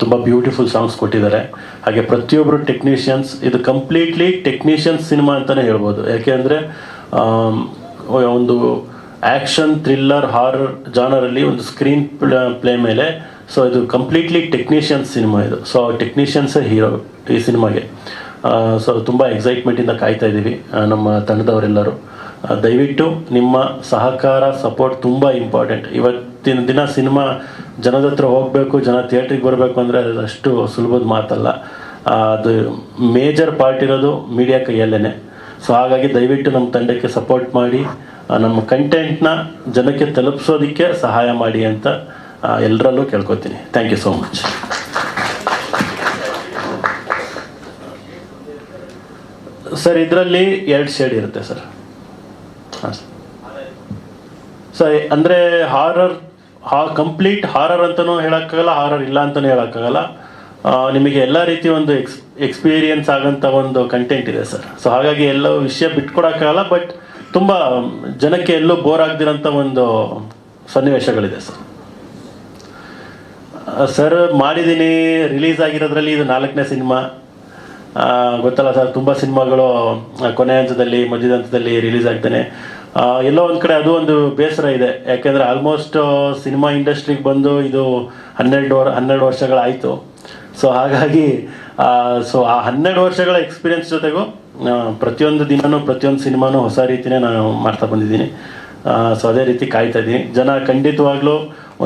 ತುಂಬ ಬ್ಯೂಟಿಫುಲ್ ಸಾಂಗ್ಸ್ ಕೊಟ್ಟಿದ್ದಾರೆ. ಹಾಗೆ ಪ್ರತಿಯೊಬ್ಬರು ಟೆಕ್ನಿಷಿಯನ್ಸ್ ಇದು ಕಂಪ್ಲೀಟ್ಲಿ ಟೆಕ್ನಿಷಿಯನ್ಸ್ ಸಿನಿಮಾ ಅಂತಲೇ ಹೇಳ್ಬೋದು. ಯಾಕೆ ಅಂದರೆ ಒಂದು ಆ್ಯಕ್ಷನ್ ಥ್ರಿಲ್ಲರ್ ಹಾರರ್ ಜಾನರಲ್ಲಿ ಒಂದು ಸ್ಕ್ರೀನ್ ಪ್ಲೇ ಮೇಲೆ ಸೊ ಇದು ಕಂಪ್ಲೀಟ್ಲಿ ಟೆಕ್ನಿಷಿಯನ್ ಸಿನಿಮಾ ಇದು. ಸೊ ಟೆಕ್ನಿಷಿಯನ್ಸೇ ಹೀರೋ ಈ ಸಿನಿಮಾಗೆ ಸೊ ತುಂಬ ಎಕ್ಸೈಟ್ಮೆಂಟಿಂದ ಕಾಯ್ತಾ ಇದ್ದೀವಿ ನಮ್ಮ ತಂಡದವರೆಲ್ಲರೂ. ದಯವಿಟ್ಟು ನಿಮ್ಮ ಸಹಕಾರ ಸಪೋರ್ಟ್ ತುಂಬ ಇಂಪಾರ್ಟೆಂಟ್ ಇವತ್ತಿನ ದಿನ ಸಿನಿಮಾ ಜನದ ಹತ್ರ ಹೋಗಬೇಕು, ಜನ ಥಿಯೇಟ್ರಿಗೆ ಬರಬೇಕು ಅಂದರೆ ಅದು ಅಷ್ಟು ಸುಲಭದ ಮಾತಲ್ಲ. ಅದು ಮೇಜರ್ ಪಾರ್ಟ್ ಇರೋದು ಮೀಡಿಯಾ ಕೈಯಲ್ಲೇ ಸೊ ಹಾಗಾಗಿ ದಯವಿಟ್ಟು ನಮ್ಮ ತಂಡಕ್ಕೆ ಸಪೋರ್ಟ್ ಮಾಡಿ ನಮ್ಮ ಕಂಟೆಂಟ್ನ ಜನಕ್ಕೆ ತಲುಪಿಸೋದಕ್ಕೆ ಸಹಾಯ ಮಾಡಿ ಅಂತ ಎಲ್ಲರಲ್ಲೂ ಕೇಳ್ಕೊತೀನಿ. Thank you so much sir ಇದರಲ್ಲಿ ಎರಡು ಶೇಡ್ ಇರುತ್ತೆ ಸರ್ ಹಾಂ ಸರ್ ಅಂದರೆ ಹಾರರ್ ಹಾ ಕಂಪ್ಲೀಟ್ ಹಾರರ್ ಅಂತಲೂ ಹೇಳೋಕ್ಕಾಗಲ್ಲ ಹಾರರ್ ಇಲ್ಲ ಅಂತಲೂ ಹೇಳೋಕ್ಕಾಗಲ್ಲ. ನಿಮಗೆ ಎಲ್ಲ ರೀತಿ ಒಂದು ಎಕ್ಸ್ ಎಕ್ಸ್ಪೀರಿಯನ್ಸ್ ಆಗೋಂಥ ಒಂದು ಕಂಟೆಂಟ್ ಇದೆ ಸರ್ ಸೊ ಹಾಗಾಗಿ ಎಲ್ಲ ವಿಷಯ ಬಿಟ್ಕೊಡೋಕ್ಕಾಗಲ್ಲ ಬಟ್ ತುಂಬ ಜನಕ್ಕೆ ಎಲ್ಲೂ ಬೋರ್ ಆಗದಿರೋಂಥ ಒಂದು ಸನ್ನಿವೇಶಗಳಿದೆ, ಸರ್. ಸರ್, ಮಾಡಿದ್ದೀನಿ, ರಿಲೀಸ್ ಆಗಿರೋದ್ರಲ್ಲಿ ಇದು ನಾಲ್ಕನೇ ಸಿನಿಮಾ. ಗೊತ್ತಲ್ಲ ಸರ್, ತುಂಬ ಸಿನಿಮಾಗಳು ಕೊನೆ ಹಂತದಲ್ಲಿ, ಮಧ್ಯದ ಹಂತದಲ್ಲಿ ರಿಲೀಸ್ ಆಗ್ತಾನೆ. ಎಲ್ಲೋ ಒಂದು ಕಡೆ ಅದು ಒಂದು ಬೇಸರ ಇದೆ. ಯಾಕೆಂದರೆ ಆಲ್ಮೋಸ್ಟ್ ಸಿನಿಮಾ ಇಂಡಸ್ಟ್ರಿಗೆ ಬಂದು ಇದು ಹನ್ನೆರಡು ವರ್, ಹನ್ನೆರಡು ವರ್ಷಗಳಾಯಿತು. ಸೊ ಹಾಗಾಗಿ ಸೊ ಆ ಹನ್ನೆರಡು ವರ್ಷಗಳ ಎಕ್ಸ್ಪೀರಿಯನ್ಸ್ ಜೊತೆಗೂ ಪ್ರತಿಯೊಂದು ದಿನವೂ ಪ್ರತಿಯೊಂದು ಸಿನಿಮಾನೂ ಹೊಸ ರೀತಿನೇ ನಾನು ಮಾಡ್ತಾ ಬಂದಿದ್ದೀನಿ. ಸೊ ಅದೇ ರೀತಿ ಕಾಯ್ತಾ ಇದ್ದೀನಿ. ಜನ ಖಂಡಿತವಾಗ್ಲೂ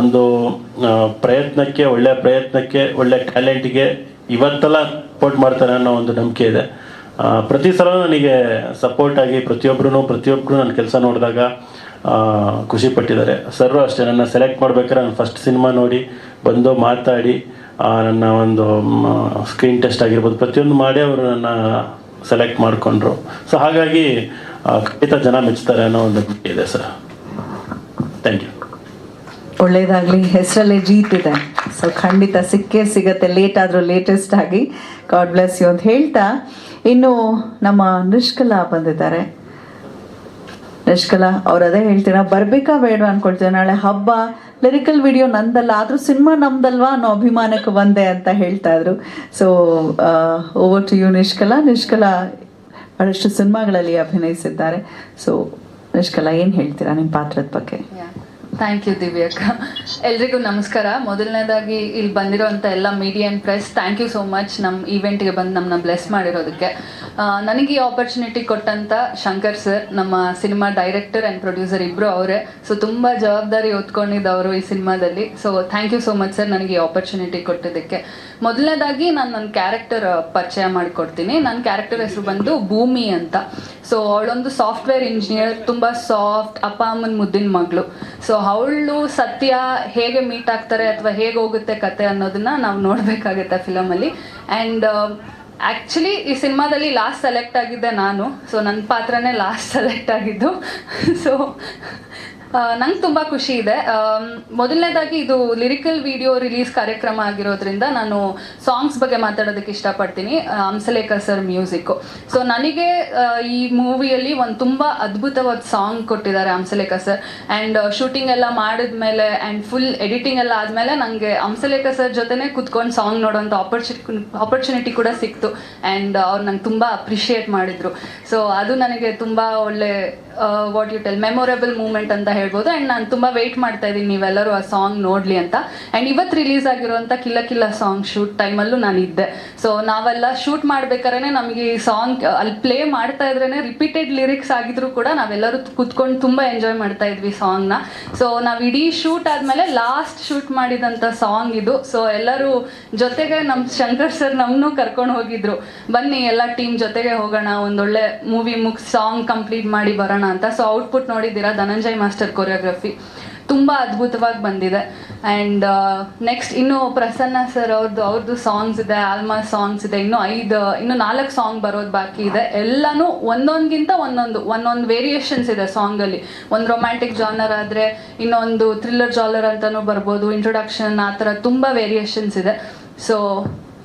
ಒಂದು ಪ್ರಯತ್ನಕ್ಕೆ ಒಳ್ಳೆಯ ಪ್ರಯತ್ನಕ್ಕೆ, ಒಳ್ಳೆ ಟ್ಯಾಲೆಂಟ್ಗೆ ಇವತ್ತೆಲ್ಲ ಸಪೋರ್ಟ್ ಮಾಡ್ತಾರೆ ಅನ್ನೋ ಒಂದು ನಂಬಿಕೆ ಇದೆ. ಪ್ರತಿ ಸಲ ನನಗೆ ಸಪೋರ್ಟ್ ಆಗಿ ಪ್ರತಿಯೊಬ್ಬರೂ ಪ್ರತಿಯೊಬ್ಬರು ನನ್ನ ಕೆಲಸ ನೋಡಿದಾಗ ಖುಷಿ ಪಟ್ಟಿದ್ದಾರೆ. ಸರ್ರು ಅಷ್ಟೇ, ನನ್ನ ಸೆಲೆಕ್ಟ್ ಮಾಡ್ಬೇಕಾದ್ರೆ ನಾನು ಫಸ್ಟ್ ಸಿನಿಮಾ ನೋಡಿ, ಬಂದು ಮಾತಾಡಿ ನನ್ನ ಒಂದು ಸ್ಕ್ರೀನ್ ಟೆಸ್ಟ್ ಆಗಿರ್ಬೋದು, ಪ್ರತಿಯೊಂದು ಮಾಡಿ ಅವರು ನನ್ನ ಸೆಲೆಕ್ಟ್ ಮಾಡಿಕೊಂಡ್ರು. ಸೊ ಹಾಗಾಗಿ ಖಂಡಿತ ಜನ ಮೆಚ್ಚುತ್ತಾರೆ ಅನ್ನೋ ಒಂದು ಇದೆ ಸರ್ ಥ್ಯಾಂಕ್ ಯು ಒಳ್ಳೇದಾಗ್ಲಿ. ಹೆಸರಲ್ಲೇ ಜೀತ್ ಇದೆ. ಸೊ ಖಂಡಿತ ಸಿಕ್ಕೇ ಸಿಗತ್ತೆ. ಲೇಟ್ ಆದರೂ ಲೇಟೆಸ್ಟ್ ಆಗಿ. ಗಾಡ್ ಬ್ಲೆಸ್ ಯು ಅಂತ ಹೇಳ್ತಾ, ಇನ್ನು ನಮ್ಮ ನಿಷ್ಕಲಾ ಬಂದಿದ್ದಾರೆ. ನಿಷ್ಕಲಾ ಅವ್ರು ಅದೇ ಹೇಳ್ತೀರಾ? ಬರ್ಬೇಕಾ ಬೇಡ ಅನ್ಕೊಳ್ತೀವಿ ನಾಳೆ ಹಬ್ಬ ಲಿರಿಕಲ್ ವಿಡಿಯೋ ನಂದಲ್ಲ, ಆದರೂ ಸಿನಿಮಾ ನಮ್ದಲ್ವಾ ಅನ್ನೋ ಅಭಿಮಾನಕ್ಕೆ ಬಂದೆ ಅಂತ ಹೇಳ್ತಾ ಇದ್ರು. So over to you Nishkala. Nishkala ಬಹಳಷ್ಟು ಸಿನಿಮಾಗಳಲ್ಲಿ ಅಭಿನಯಿಸಿದ್ದಾರೆ. ಸೊ ನಿಷ್ಕಲ, ಏನು ಹೇಳ್ತೀರಾ ನಿಮ್ಮ ಪಾತ್ರದ ಬಗ್ಗೆ? ಥ್ಯಾಂಕ್ ಯು ದಿವ್ಯಕ್ಕ ಎಲ್ರಿಗೂ ನಮಸ್ಕಾರ. ಮೊದಲನೇದಾಗಿ ಇಲ್ಲಿ ಬಂದಿರೋಂಥ ಎಲ್ಲ media and press thank you so much ನಮ್ಮ ಈವೆಂಟ್ಗೆ ಬಂದು ನಮ್ಮನ್ನ ಬ್ಲೆಸ್ ಮಾಡಿರೋದಕ್ಕೆ. ನನಗೆ ಈ ಆಪರ್ಚುನಿಟಿ ಕೊಟ್ಟಂತ ಶಂಕರ್ ಸರ್ ನಮ್ಮ ಸಿನಿಮಾ ಡೈರೆಕ್ಟರ್ ಆ್ಯಂಡ್ ಪ್ರೊಡ್ಯೂಸರ್ ಇಬ್ಬರು ಅವರೇ. ಸೊ ತುಂಬ ಜವಾಬ್ದಾರಿ ಹೊತ್ಕೊಂಡಿದ್ದವರು ಈ ಸಿನಿಮಾದಲ್ಲಿ so thank you so much sir ನನಗೆ ಈ ಆಪರ್ಚುನಿಟಿ ಕೊಟ್ಟಿದ್ದಕ್ಕೆ. ಮೊದಲನೇದಾಗಿ ನಾನು ನನ್ನ ಕ್ಯಾರೆಕ್ಟರ್ ಪರಿಚಯ ಮಾಡಿಕೊಡ್ತೀನಿ. ನನ್ನ ಕ್ಯಾರೆಕ್ಟರ್ ಹೆಸರು ಬಂದು ಭೂಮಿ ಅಂತ. ಸೊ ಅವಳೊಂದು ಸಾಫ್ಟ್ವೇರ್ ಇಂಜಿನಿಯರ್ ತುಂಬ ಸಾಫ್ಟ್ ಅಪ್ಪ ಅಮ್ಮನ ಮುದ್ದಿನ ಮಗಳು. ಸೊ ಅವಳು ಸತ್ಯ ಹೇಗೆ ಮೀಟ್ ಆಗ್ತಾರೆ ಅಥವಾ ಹೇಗೆ ಹೋಗುತ್ತೆ ಕತೆ ಅನ್ನೋದನ್ನ ನಾವು ನೋಡಬೇಕಾಗುತ್ತೆ ಫಿಲಮಲ್ಲಿ ಆ್ಯಂಡ್ ಆ್ಯಕ್ಚುಲಿ ಈ ಸಿನಿಮಾದಲ್ಲಿ ಲಾಸ್ಟ್ ಸೆಲೆಕ್ಟ್ ಆಗಿದ್ದೆ ನಾನು. ಸೊ ನನ್ನ ಪಾತ್ರನೇ ಲಾಸ್ಟ್ ಸೆಲೆಕ್ಟ್ ಆಗಿದ್ದು. ಸೊ ನಂಗೆ ತುಂಬ ಖುಷಿ ಇದೆ. ಮೊದಲನೇದಾಗಿ ಇದು ಲಿರಿಕಲ್ ವಿಡಿಯೋ ರಿಲೀಸ್ ಕಾರ್ಯಕ್ರಮ ಆಗಿರೋದ್ರಿಂದ ನಾನು ಸಾಂಗ್ಸ್ ಬಗ್ಗೆ ಮಾತಾಡೋದಕ್ಕೆ ಇಷ್ಟಪಡ್ತೀನಿ. Hamsalekha Hamsalekha sir music so ನನಗೆ ಈ ಮೂವಿಯಲ್ಲಿ ಒಂದು ತುಂಬ ಅದ್ಭುತವಾದ ಸಾಂಗ್ ಕೊಟ್ಟಿದ್ದಾರೆ ಹಂಸಲೇಖ ಸರ್ ಆ್ಯಂಡ್ ಶೂಟಿಂಗ್ ಎಲ್ಲ ಮಾಡಿದ್ಮೇಲೆ ಆ್ಯಂಡ್ ಫುಲ್ ಎಡಿಟಿಂಗ್ ಎಲ್ಲ ಆದಮೇಲೆ ನನಗೆ ಹಂಸಲೇಖ ಸರ್ ಜೊತೆನೇ ಕುತ್ಕೊಂಡು ಸಾಂಗ್ ನೋಡೋಂಥ ಆಪರ್ಚು ಆಪರ್ಚುನಿಟಿ ಕೂಡ ಸಿಕ್ತು. ಆ್ಯಂಡ್ ಅವ್ರು ನಂಗೆ ತುಂಬ ಅಪ್ರಿಷಿಯೇಟ್ ಮಾಡಿದರು. ಸೊ ಅದು ನನಗೆ ತುಂಬ ಒಳ್ಳೆ what you tell memorable moment ಅಂತ ಹೇಳ್ಬೋದು. ಆ್ಯಂಡ್ ನಾನು ತುಂಬ ವೆಯ್ಟ್ ಮಾಡ್ತಾ ಇದ್ದೀನಿ ನೀವೆಲ್ಲರೂ ಆ ಸಾಂಗ್ ನೋಡ್ಲಿ ಅಂತ. ಆ್ಯಂಡ್ ಇವತ್ತು ರಿಲೀಸ್ ಆಗಿರುವಂಥ ಕಿಲ್ಲ ಕಿಲ್ಲ ಸಾಂಗ್ ಶೂಟ್ ಟೈಮಲ್ಲೂ ನಾನು ಇದ್ದೆ. ಸೊ ನಾವೆಲ್ಲ ಶೂಟ್ ಮಾಡ್ಬೇಕಾದ್ರೆ ನಮಗೆ ಈ ಸಾಂಗ್ ಅಲ್ಲಿ ಪ್ಲೇ ಮಾಡ್ತಾ ಇದ್ರೇ ರಿಪೀಟೆಡ್ ಲಿರಿಕ್ಸ್ ಆಗಿದ್ರು ಕೂಡ ನಾವೆಲ್ಲರೂ ಕುತ್ಕೊಂಡು ತುಂಬ ಎಂಜಾಯ್ ಮಾಡ್ತಾ ಇದ್ವಿ ಸಾಂಗ್ನ. ಸೊ ನಾವು ಇಡೀ ಶೂಟ್ ಆದ್ಮೇಲೆ ಲಾಸ್ಟ್ ಶೂಟ್ ಮಾಡಿದಂತ ಸಾಂಗ್ ಇದು. ಸೊ ಎಲ್ಲರೂ ಜೊತೆಗೆ ನಮ್ಮ ಶಂಕರ್ ಸರ್ ನಮ್ಮನ್ನು ಕರ್ಕೊಂಡು ಹೋಗಿದ್ರು. ಬನ್ನಿ, ಎಲ್ಲ ಟೀಮ್ ಜೊತೆಗೆ ಹೋಗೋಣ, ಒಂದೊಳ್ಳೆ ಮೂವಿ ಮುಗ್ ಸಾಂಗ್ ಕಂಪ್ಲೀಟ್ ಮಾಡಿ ಬರೋಣ ಅಂತ. ಸೊ ಔಟ್ಪುಟ್ ನೋಡಿದ್ದೀರಾ? ಧನಂಜಯ್ ಮಾಸ್ಟರ್ ಕೊರಿಯೋಗ್ರಫಿ ತುಂಬ ಅದ್ಭುತವಾಗಿ ಬಂದಿದೆ. ಆ್ಯಂಡ್ ನೆಕ್ಸ್ಟ್ ಇನ್ನು ಪ್ರಸನ್ನ ಸರ್ ಅವ್ರದ್ದು ಅವ್ರದ್ದು ಸಾಂಗ್ಸ್ ಇದೆ ಆಲ್ಮಾ ಸಾಂಗ್ಸ್ ಇದೆ. ಇನ್ನು ಐದು, ಇನ್ನು ನಾಲ್ಕು ಸಾಂಗ್ ಬರೋದು ಬಾಕಿ ಇದೆ. ಎಲ್ಲನೂ ಒಂದೊಂದ್ಗಿಂತ ಒಂದೊಂದು ಒಂದೊಂದು ವೇರಿಯೇಷನ್ಸ್ ಇದೆ ಸಾಂಗಲ್ಲಿ ಒಂದು ರೊಮ್ಯಾಂಟಿಕ್ ಜಾನರ್ ಆದರೆ ಇನ್ನೊಂದು ಥ್ರಿಲ್ಲರ್ ಜಾಲರ್ ಅಂತಲೂ ಬರ್ಬೋದು. ಇಂಟ್ರೊಡಕ್ಷನ್ ಆ ಥರ ತುಂಬ ವೇರಿಯೇಷನ್ಸ್ ಇದೆ. ಸೊ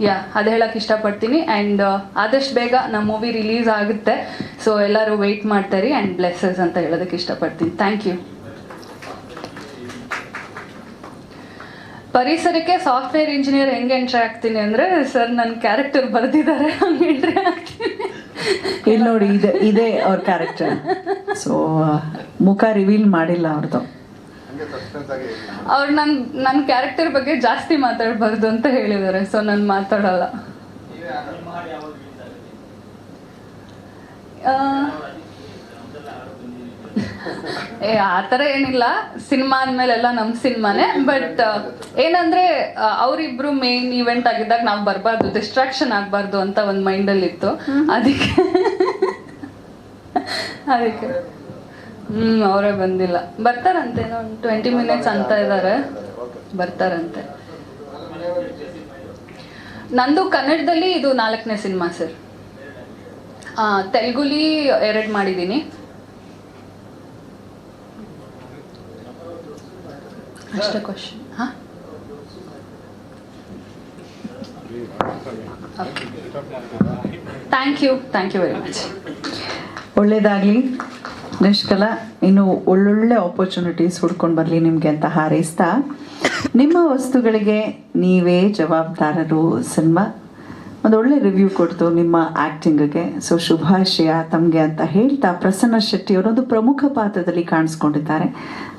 ಯಾ ಅದು ಹೇಳೋಕ್ಕೆ ಇಷ್ಟಪಡ್ತೀನಿ. ಆ್ಯಂಡ್ ಆದಷ್ಟು ಬೇಗ ನಮ್ಮ ಮೂವಿ ರಿಲೀಸ್ ಆಗುತ್ತೆ. ಸೊ ಎಲ್ಲರೂ ವೆಯ್ಟ್ ಮಾಡ್ತಾರೆ ಆ್ಯಂಡ್ ಬ್ಲೆಸ್ಸಸ್ ಅಂತ ಹೇಳೋದಕ್ಕೆ ಇಷ್ಟಪಡ್ತೀನಿ. ಥ್ಯಾಂಕ್ ಯು ಪರಿಸರಕ್ಕೆ ಸಾಫ್ಟ್ವೇರ್ ಇಂಜಿನಿಯರ್ ಹೆಂಗೆ ಎಂಟ್ರಿ ಆಗ್ತೀನಿ ಅಂದರೆ ಸರ್ ನನ್ನ ಕ್ಯಾರೆಕ್ಟರ್ ಬರೆದಿದ್ದಾರೆ ಹಂಗೆ ಎಂಟ್ರಿ ಆಗ್ತೀನಿ. ಇಲ್ಲಿ ನೋಡಿ ಇದೆ ಇದೇ ಅವ್ರ ಕ್ಯಾರೆಕ್ಟರ್ ಸೊ ಮುಖ ರಿವೀಲ್ ಮಾಡಿಲ್ಲ ಅವ್ರದ್ದು ಅವ್ರು ನನ್ನ ನನ್ನ ಕ್ಯಾರೆಕ್ಟರ್ ಬಗ್ಗೆ ಜಾಸ್ತಿ ಮಾತಾಡಬಾರ್ದು ಅಂತ ಹೇಳಿದ್ದಾರೆ. ಸೊ ನಾನು ಮಾತಾಡಲ್ಲ. ಆ, ಏ ಆ ಥರ ಏನಿಲ್ಲ. ಸಿನಿಮಾ ಅಂದಮೇಲೆಲ್ಲ ನಮ್ಮ ಸಿನಿಮಾನೇ. ಬಟ್ ಏನಂದ್ರೆ ಅವರಿಬ್ರು ಮೇನ್ ಇವೆಂಟ್ ಆಗಿದ್ದಾಗ ನಾವು ಬರಬಾರ್ದು ಡಿಸ್ಟ್ರಾಕ್ಷನ್ ಆಗಬಾರ್ದು ಅಂತ ಒಂದು ಮೈಂಡಲ್ಲಿ ಇತ್ತು ಅದಕ್ಕೆ ಅದಕ್ಕೆ. ಹ್ಮ್ ಅವರೇ ಬಂದಿಲ್ಲ. ಬರ್ತಾರಂತೆ ಒಂದು ಟ್ವೆಂಟಿ ಮಿನಿಟ್ಸ್ ಅಂತ ಇದ್ದಾರೆ ಬರ್ತಾರಂತೆ. ನಂದು ಕನ್ನಡದಲ್ಲಿ ಇದು ನಾಲ್ಕನೇ ಸಿನಿಮಾ ಸರ್. ತೆಲುಗುಲಿ ಎರಡು ಮಾಡಿದ್ದೀನಿ ಅಷ್ಟೇ ಕ್ವಶನ್ ಹಾಂ thank you thank you very much ಒಳ್ಳೇದಾಗಲಿ. ನಿಷ್ಕಲ ಇನ್ನು ಒಳ್ಳೊಳ್ಳೆ ಆಪರ್ಚುನಿಟೀಸ್ ಹುಡ್ಕೊಂಡು ಬರಲಿ ನಿಮಗೆ ಅಂತ ಹಾರೈಸ್ತಾ. ನಿಮ್ಮ ವಸ್ತುಗಳಿಗೆ ನೀವೇ ಜವಾಬ್ದಾರರು, ಸಿನಿಮಾ ಒಂದು ಒಳ್ಳೆ ರಿವ್ಯೂ ಕೊಡ್ತು ನಿಮ್ಮ ಆ್ಯಕ್ಟಿಂಗ್ಗೆ ಸೊ ಶುಭಾಶಯ ತಮಗೆ ಅಂತ ಹೇಳ್ತಾ ಪ್ರಸನ್ನ ಶೆಟ್ಟಿ ಅವರೊಂದು ಪ್ರಮುಖ ಪಾತ್ರದಲ್ಲಿ ಕಾಣಿಸ್ಕೊಂಡಿದ್ದಾರೆ.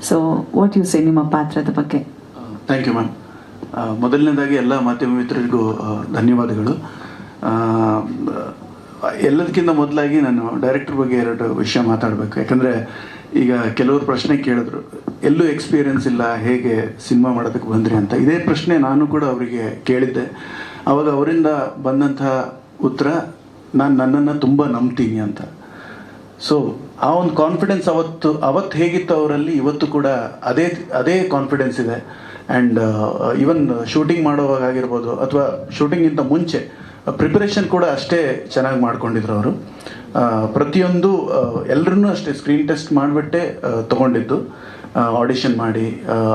ಸೊ ವಾಟ್ ಯು ಸೇ ನಿಮ್ಮ ಪಾತ್ರದ ಬಗ್ಗೆ? ಥ್ಯಾಂಕ್ ಯು ಮ್ಯಾಮ್ ಮೊದಲನೇದಾಗಿ ಎಲ್ಲ ಮಾಧ್ಯಮ ಮಿತ್ರರಿಗೂ ಧನ್ಯವಾದಗಳು. ಎಲ್ಲದಕ್ಕಿಂತ ಮೊದಲಾಗಿ ನಾನು ಡೈರೆಕ್ಟರ್ ಬಗ್ಗೆ ಎರಡು ವಿಷಯ ಮಾತಾಡಬೇಕು. ಯಾಕಂದರೆ ಈಗ ಕೆಲವರು ಪ್ರಶ್ನೆ ಕೇಳಿದ್ರು, ಎಲ್ಲೂ ಎಕ್ಸ್ಪೀರಿಯನ್ಸ್ ಇಲ್ಲ, ಹೇಗೆ ಸಿನಿಮಾ ಮಾಡೋದಕ್ಕೆ ಬಂದ್ರಿ ಅಂತ. ಇದೇ ಪ್ರಶ್ನೆ ನಾನು ಕೂಡ ಅವರಿಗೆ ಕೇಳಿದ್ದೆ. ಅವಾಗ ಅವರಿಂದ ಬಂದಂತಹ ಉತ್ತರ, ನಾನು ನನ್ನನ್ನು ತುಂಬ ನಂಬ್ತೀನಿ ಅಂತ. ಸೊ ಆ ಒಂದು ಕಾನ್ಫಿಡೆನ್ಸ್ ಅವತ್ತು ಅವತ್ತು ಹೇಗಿತ್ತು ಅವರಲ್ಲಿ, ಇವತ್ತು ಕೂಡ ಅದೇ ಅದೇ ಕಾನ್ಫಿಡೆನ್ಸ್ ಇದೆ. ಆ್ಯಂಡ್ ಈವನ್ ಶೂಟಿಂಗ್ ಮಾಡುವಾಗ ಆಗಿರ್ಬೋದು, ಅಥವಾ ಶೂಟಿಂಗ್ಗಿಂತ ಮುಂಚೆ ಪ್ರಿಪರೇಷನ್ ಕೂಡ ಅಷ್ಟೇ ಚೆನ್ನಾಗಿ ಮಾಡ್ಕೊಂಡಿದ್ರು ಅವರು. ಪ್ರತಿಯೊಂದು ಎಲ್ಲರನ್ನೂ ಅಷ್ಟೇ ಸ್ಕ್ರೀನ್ ಟೆಸ್ಟ್ ಮಾಡಿಬಿಟ್ಟೆ ತೊಗೊಂಡಿದ್ದು. ಆಡಿಷನ್ ಮಾಡಿ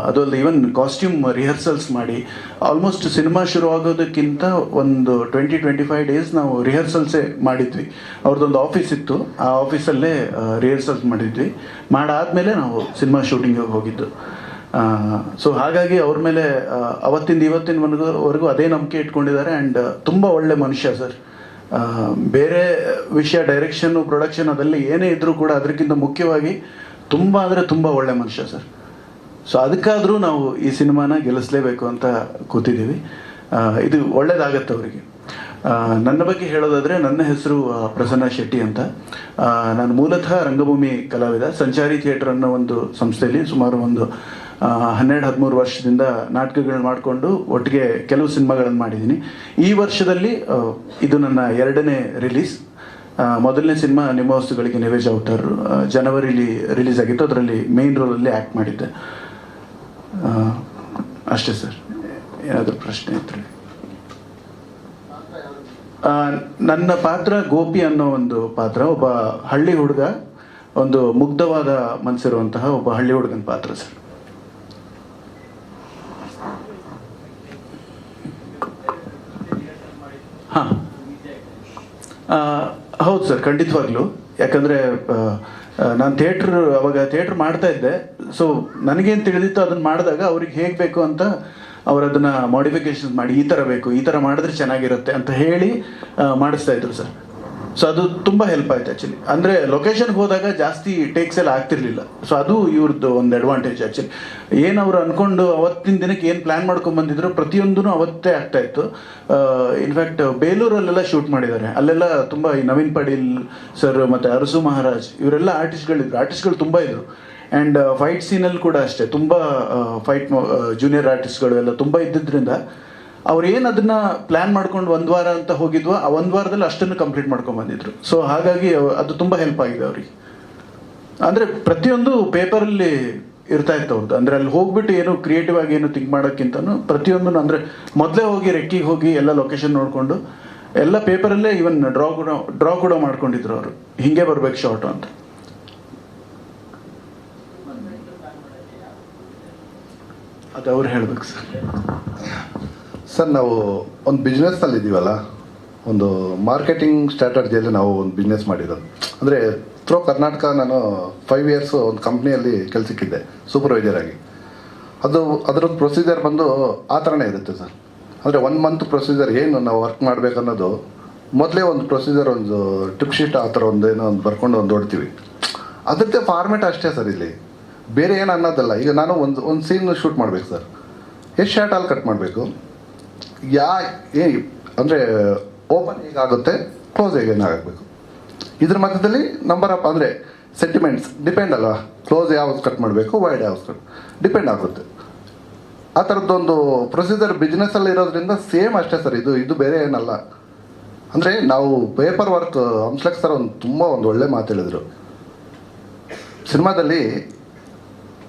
ಅದು ಅಲ್ಲದೆ ಈವನ್ ಕಾಸ್ಟ್ಯೂಮ್ ರಿಹರ್ಸಲ್ಸ್ ಮಾಡಿ ಆಲ್ಮೋಸ್ಟ್ ಸಿನಿಮಾ ಶುರು ಆಗೋದಕ್ಕಿಂತ ಒಂದು ಟ್ವೆಂಟಿ ಟ್ವೆಂಟಿ ಫೈವ್ ಡೇಸ್ ನಾವು ರಿಹರ್ಸಲ್ಸೇ ಮಾಡಿದ್ವಿ. ಅವ್ರದ್ದೊಂದು ಆಫೀಸ್ ಇತ್ತು. ಆ ಆಫೀಸಲ್ಲೇ ರಿಹರ್ಸಲ್ಸ್ ಮಾಡಿದ್ವಿ. ಮಾಡಾದಮೇಲೆ ನಾವು ಸಿನಿಮಾ ಶೂಟಿಂಗಿಗೆ ಹೋಗಿದ್ದು. ಸೊ ಹಾಗಾಗಿ ಅವ್ರ ಮೇಲೆ ಅವತ್ತಿಂದ ಇವತ್ತಿನವರೆಗೂ ವರೆಗೂ ಅದೇ ನಂಬಿಕೆ ಇಟ್ಕೊಂಡಿದ್ದಾರೆ. ಆ್ಯಂಡ್ ತುಂಬ ಒಳ್ಳೆ ಮನುಷ್ಯ ಸರ್. ಬೇರೆ ವಿಷಯ ಡೈರೆಕ್ಷನ್ನು ಪ್ರೊಡಕ್ಷನ್ ಅದೆಲ್ಲ ಏನೇ ಇದ್ದರೂ ಕೂಡ ಅದಕ್ಕಿಂತ ಮುಖ್ಯವಾಗಿ ತುಂಬ ಅಂದರೆ ತುಂಬ ಒಳ್ಳೆ ಮನುಷ್ಯ, ಸರ್. ಸೊ ಅದಕ್ಕಾದರೂ ನಾವು ಈ ಸಿನಿಮಾನ ಗೆಲ್ಲಿಸಲೇಬೇಕು ಅಂತ ಕೂತಿದ್ದೀವಿ. ಇದು ಒಳ್ಳೇದಾಗತ್ತೆ ಅವರಿಗೆ. ನನ್ನ ಬಗ್ಗೆ ಹೇಳೋದಾದರೆ ನನ್ನ ಹೆಸರು ಪ್ರಸನ್ನ ಶೆಟ್ಟಿ ಅಂತ. ನಾನು ಮೂಲತಃ ರಂಗಭೂಮಿ ಕಲಾವಿದ. ಸಂಚಾರಿ ಥಿಯೇಟರ್ ಅನ್ನೋ ಒಂದು ಸಂಸ್ಥೆಯಲ್ಲಿ ಸುಮಾರು ಒಂದು ಹನ್ನೆರಡು, ಹದಿಮೂರು ವರ್ಷದಿಂದ ನಾಟಕಗಳನ್ನ ಮಾಡಿಕೊಂಡು ಒಟ್ಟಿಗೆ ಕೆಲವು ಸಿನಿಮಾಗಳನ್ನು ಮಾಡಿದ್ದೀನಿ. ಈ ವರ್ಷದಲ್ಲಿ ಇದು ನನ್ನ ಎರಡನೇ ರಿಲೀಸ್. ಮೊದಲನೇ ಸಿನಿಮಾ ನಿಮ್ಮ ವಸ್ತುಗಳಿಗೆ ನಿವೇಶ್ ಔಟರ್ ಜನವರಿಲಿ ರಿಲೀಸ್ ಆಗಿತ್ತು. ಅದರಲ್ಲಿ ಮೇನ್ ರೋಲಲ್ಲಿ ಆ್ಯಕ್ಟ್ ಮಾಡಿದ್ದೆ. ಅಷ್ಟೇ ಸರ್ ಏನಾದರೂ ಪ್ರಶ್ನೆ ಆ, ನನ್ನ ಪಾತ್ರ ಗೋಪಿ ಅನ್ನೋ ಒಂದು ಪಾತ್ರ ಒಬ್ಬ ಹಳ್ಳಿ ಹುಡುಗ ಒಂದು ಮುಗ್ಧವಾದ ಮನಸ್ಸಿರುವಂತಹ ಒಬ್ಬ ಹಳ್ಳಿ ಹುಡುಗನ ಪಾತ್ರ ಸರ್ ಹಾಂ. ಹೌದು ಸರ್, ಖಂಡಿತವಾಗ್ಲೂ. ಯಾಕಂದರೆ ನಾನು ಥಿಯೇಟ್ರ್, ಅವಾಗ ಥಿಯೇಟ್ರ್ ಮಾಡ್ತಾ ಇದ್ದೆ. ಸೊ ನನಗೇನು ತಿಳಿದಿತ್ತು ಅದನ್ನು ಮಾಡಿದಾಗ ಅವ್ರಿಗೆ ಹೇಗೆ ಬೇಕು ಅಂತ ಅವರು ಅದನ್ನು ಮಾಡಿಫಿಕೇಶನ್ ಮಾಡಿ, ಈ ಥರ ಬೇಕು, ಈ ಥರ ಮಾಡಿದ್ರೆ ಚೆನ್ನಾಗಿರುತ್ತೆ ಅಂತ ಹೇಳಿ ಮಾಡಿಸ್ತಾ ಇದ್ರು ಸರ್. ಸೊ ಅದು ತುಂಬ ಹೆಲ್ಪ್ ಆಯ್ತು ಆ್ಯಕ್ಚುಲಿ ಅಂದರೆ ಲೊಕೇಶನ್ಗೆ ಹೋದಾಗ ಜಾಸ್ತಿ ಟೇಕ್ಸ್ ಎಲ್ಲ ಆಗ್ತಿರ್ಲಿಲ್ಲ. ಸೊ ಅದು ಇವ್ರದ್ದು ಒಂದು ಅಡ್ವಾಂಟೇಜ್ ಆ್ಯಕ್ಚುಲಿ ಏನು ಅವ್ರು ಅಂದ್ಕೊಂಡು ಅವತ್ತಿನ ದಿನಕ್ಕೆ ಏನು ಪ್ಲ್ಯಾನ್ ಮಾಡ್ಕೊಂಡು ಬಂದಿದ್ರು ಪ್ರತಿಯೊಂದೂ ಅವತ್ತೇ ಆಗ್ತಾಯಿತ್ತು ಇನ್ಫ್ಯಾಕ್ಟ್ ಬೇಲೂರಲ್ಲೆಲ್ಲ ಶೂಟ್ ಮಾಡಿದ್ದಾರೆ. ಅಲ್ಲೆಲ್ಲ ತುಂಬ ಈ ನವೀನ್ ಪಡೀಲ್ ಸರ್ ಮತ್ತು ಅರಸು ಮಹಾರಾಜ್ ಇವರೆಲ್ಲ ಆರ್ಟಿಸ್ಟ್ಗಳಿದ್ರು ಆರ್ಟಿಸ್ಟ್ಗಳು ತುಂಬ ಇದ್ರು. ಆ್ಯಂಡ್ ಫೈಟ್ ಸೀನಲ್ಲಿ ಕೂಡ ಅಷ್ಟೇ. ತುಂಬ ಫೈಟ್ ಜೂನಿಯರ್ ಆರ್ಟಿಸ್ಟ್ಗಳು ಎಲ್ಲ ತುಂಬ ಇದ್ದಿದ್ದರಿಂದ ಅವ್ರು ಏನು ಅದನ್ನ ಪ್ಲಾನ್ ಮಾಡ್ಕೊಂಡು ಒಂದು ವಾರ ಅಂತ ಹೋಗಿದ್ವ, ಆ ಒಂದು ವಾರದಲ್ಲಿ ಅಷ್ಟನ್ನು ಕಂಪ್ಲೀಟ್ ಮಾಡ್ಕೊಂಡು ಬಂದಿದ್ರು. ಸೊ ಹಾಗಾಗಿ ಅದು ತುಂಬ ಹೆಲ್ಪ್ ಆಗಿದೆ ಅವ್ರಿಗೆ. ಅಂದರೆ ಪ್ರತಿಯೊಂದು ಪೇಪರಲ್ಲಿ ಇರ್ತಾ ಇತ್ತು ಅವ್ರದ್ದು ಅಂದರೆ ಅಲ್ಲಿ ಹೋಗ್ಬಿಟ್ಟು ಏನು ಕ್ರಿಯೇಟಿವ್ ಆಗಿ ಏನು ಥಿಂಕ್ ಮಾಡೋಕ್ಕಿಂತನೂ ಪ್ರತಿಯೊಂದನ್ನು ಅಂದರೆ ಮೊದಲೇ ಹೋಗಿ, ರೆಕ್ಕಿಗೆ ಹೋಗಿ ಎಲ್ಲ ಲೊಕೇಶನ್ ನೋಡಿಕೊಂಡು ಎಲ್ಲ ಪೇಪರಲ್ಲೇ ಇವನ್ ಡ್ರಾ ಕೂಡ ಡ್ರಾ ಕೂಡ ಮಾಡ್ಕೊಂಡಿದ್ರು ಅವರು. ಹಿಂಗೆ ಬರ್ಬೇಕು ಶಾರ್ಟು ಅಂತ. ಅದು ಅವ್ರು ಹೇಳ್ಬೇಕು ಸರ್. ಸರ್, ನಾವು ಒಂದು ಬಿಸ್ನೆಸ್ನಲ್ಲಿ ಇದ್ದೀವಲ್ಲ ಒಂದು ಮಾರ್ಕೆಟಿಂಗ್ ಸ್ಟ್ರಾಟಜಿಯಲ್ಲಿ ನಾವು ಒಂದು ಬಿಸ್ನೆಸ್ ಮಾಡಿರೋದು. ಅಂದರೆ ಥ್ರೋ ಕರ್ನಾಟಕ ನಾನು ಫೈವ್ ಇಯರ್ಸು ಒಂದು ಕಂಪ್ನಿಯಲ್ಲಿ ಕೆಲಸಕ್ಕಿದ್ದೆ ಸೂಪರ್ವೈಸರ್ ಆಗಿ. ಅದು, ಅದರದ್ದು ಪ್ರೊಸೀಜರ್ ಬಂದು ಆ ಥರನೇ ಇರುತ್ತೆ ಸರ್. ಅಂದರೆ ಒನ್ ಮಂತ್ ಪ್ರೊಸೀಜರ್ ಏನು ನಾವು ವರ್ಕ್ ಮಾಡಬೇಕು ಅನ್ನೋದು ಮೊದಲೇ ಒಂದು ಪ್ರೊಸೀಜರ್ ಒಂದು ಟ್ರಿಪ್ ಶೀಟ್ ಆ ಥರ ಒಂದು ಏನೋ ಒಂದು ಬರ್ಕೊಂಡು ಒಂದು ಹೊಡ್ತೀವಿ ಅದಕ್ಕೆ ಫಾರ್ಮೇಟ್ ಅಷ್ಟೇ ಸರ್ ಇಲ್ಲಿ. ಬೇರೆ ಏನು ಅನ್ನೋದಲ್ಲ. ಈಗ ನಾನು ಒಂದು ಒಂದು ಸೀನ್ ಶೂಟ್ ಮಾಡಬೇಕು ಸರ್. ಎಷ್ಟು ಅಲ್ಲಿ ಕಟ್ ಮಾಡಬೇಕು. ಯಾ, ಏ, ಅಂದರೆ ಓಪನ್ ಹೇಗಾಗುತ್ತೆ ಕ್ಲೋಸ್ ಹೇಗೆ ಆಗಬೇಕು? ಇದ್ರ ಮಧ್ಯದಲ್ಲಿ ನಂಬರ್ ಆಫ್ ಅಂದರೆ ಸೆಂಟಿಮೆಂಟ್ಸ್ ಡಿಪೆಂಡ್ ಅಲ್ವಾ? ಕ್ಲೋಸ್ ಯಾವ್ದು ಕಟ್ ಮಾಡಬೇಕು ವೈಡ್ ಯಾವ್ದು ಕಟ್ ಡಿಪೆಂಡ್ ಆಗುತ್ತೆ. ಆ ಥರದ್ದೊಂದು ಪ್ರೊಸೀಜರ್ ಬಿಸ್ನೆಸ್ಸಲ್ಲಿ ಇರೋದ್ರಿಂದ ಸೇಮ್ ಅಷ್ಟೇ ಸರ್ ಇದು ಇದು ಬೇರೆ ಏನಲ್ಲ. ಅಂದರೆ ನಾವು ಪೇಪರ್ ವರ್ಕ್ ಹಂಸ್ಲಕ್ ಸರ್ ಒಂದು ತುಂಬ ಒಂದು ಒಳ್ಳೆ ಮಾತು ಹೇಳಿದರು. ಸಿನಿಮಾದಲ್ಲಿ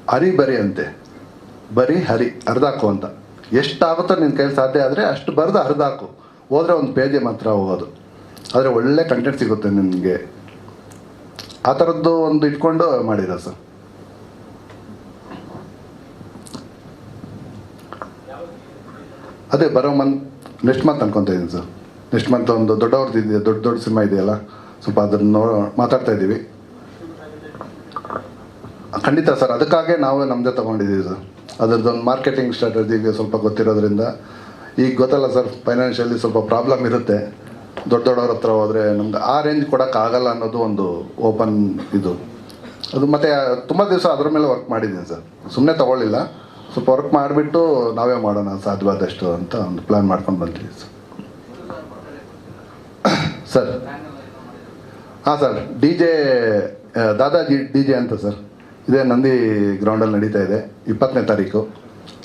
ಹರಿ ಬರಿ ಅಂತೆ. ಬರೀ ಹರಿ ಅರ್ಧಾಕೋ ಅಂತ. ಎಷ್ಟಾಗುತ್ತೋ ನಿನ್ನ ಕೈಲಿ ಸಾಧ್ಯ ಆದರೆ ಅಷ್ಟು ಬರೆದು ಹರಿದಾಕು ಹೋದರೆ ಒಂದು ಪೇಜೆ ಮಾತ್ರ ಹೋಗೋದು. ಆದರೆ ಒಳ್ಳೆ ಕಂಟೆಂಟ್ ಸಿಗುತ್ತೆ ನಿಮಗೆ ಆ ಥರದ್ದು ಒಂದು ಇಟ್ಕೊಂಡು ಮಾಡಿದ ಸರ್. ಅದೇ ಬರೋ ಮಂತ್ ನೆಕ್ಸ್ಟ್ ಮಂತ್ ಅನ್ಕೊತಾ ಇದ್ದೀನಿ ಸರ್. ನೆಕ್ಸ್ಟ್ ಮಂತ್ ಒಂದು ದೊಡ್ಡವ್ರದ್ದು ಇದೆಯಾ ದೊಡ್ಡ ದೊಡ್ಡ ಸಿನಿಮಾ ಇದೆಯಲ್ಲ, ಸ್ವಲ್ಪ ಅದನ್ನು ನೋ, ಮಾತಾಡ್ತಾ ಇದ್ದೀವಿ ಖಂಡಿತ ಸರ್, ಅದಕ್ಕಾಗೆ ನಾವೇ ನಮ್ಮದೇ ತಗೊಂಡಿದ್ದೀವಿ ಸರ್. ಅದರದ್ದೊಂದು ಮಾರ್ಕೆಟಿಂಗ್ ಸ್ಟ್ರಾಟಜಿಗೆ ಸ್ವಲ್ಪ ಗೊತ್ತಿರೋದ್ರಿಂದ. ಈಗ ಗೊತ್ತಲ್ಲ ಸರ್ ಫೈನಾನ್ಷಿಯಲಿ ಸ್ವಲ್ಪ ಪ್ರಾಬ್ಲಮ್ ಇರುತ್ತೆ. ದೊಡ್ಡ ದೊಡ್ಡವ್ರ ಹತ್ರ ಹೋದರೆ ನಮ್ಗೆ ಆ ರೇಂಜ್ ಕೊಡೋಕ್ಕಾಗಲ್ಲ ಅನ್ನೋದು ಒಂದು ಓಪನ್ ಇದು. ಅದು ಮತ್ತೆ ತುಂಬ ದಿವಸ ಅದ್ರ ಮೇಲೆ ವರ್ಕ್ ಮಾಡಿದ್ದೀನಿ ಸರ್. ಸುಮ್ಮನೆ ತೊಗೊಳ್ಳಿಲ್ಲ. ಸ್ವಲ್ಪ ವರ್ಕ್ ಮಾಡಿಬಿಟ್ಟು ನಾವೇ ಮಾಡೋಣ ಸಾಧ್ಯವಾದಷ್ಟು ಅಂತ ಒಂದು ಪ್ಲ್ಯಾನ್ ಮಾಡ್ಕೊಂಡು ಬಂದ್ವಿ ಸರ್. ಸರ್. ಹಾಂ sir, D J, Dadaji D J ಅಂತ ಸರ್. ಇದೇ ನಂದಿ ಗ್ರೌಂಡಲ್ಲಿ ನಡೀತಾ ಇದೆ. ಇಪ್ಪತ್ತನೇ ತಾರೀಕು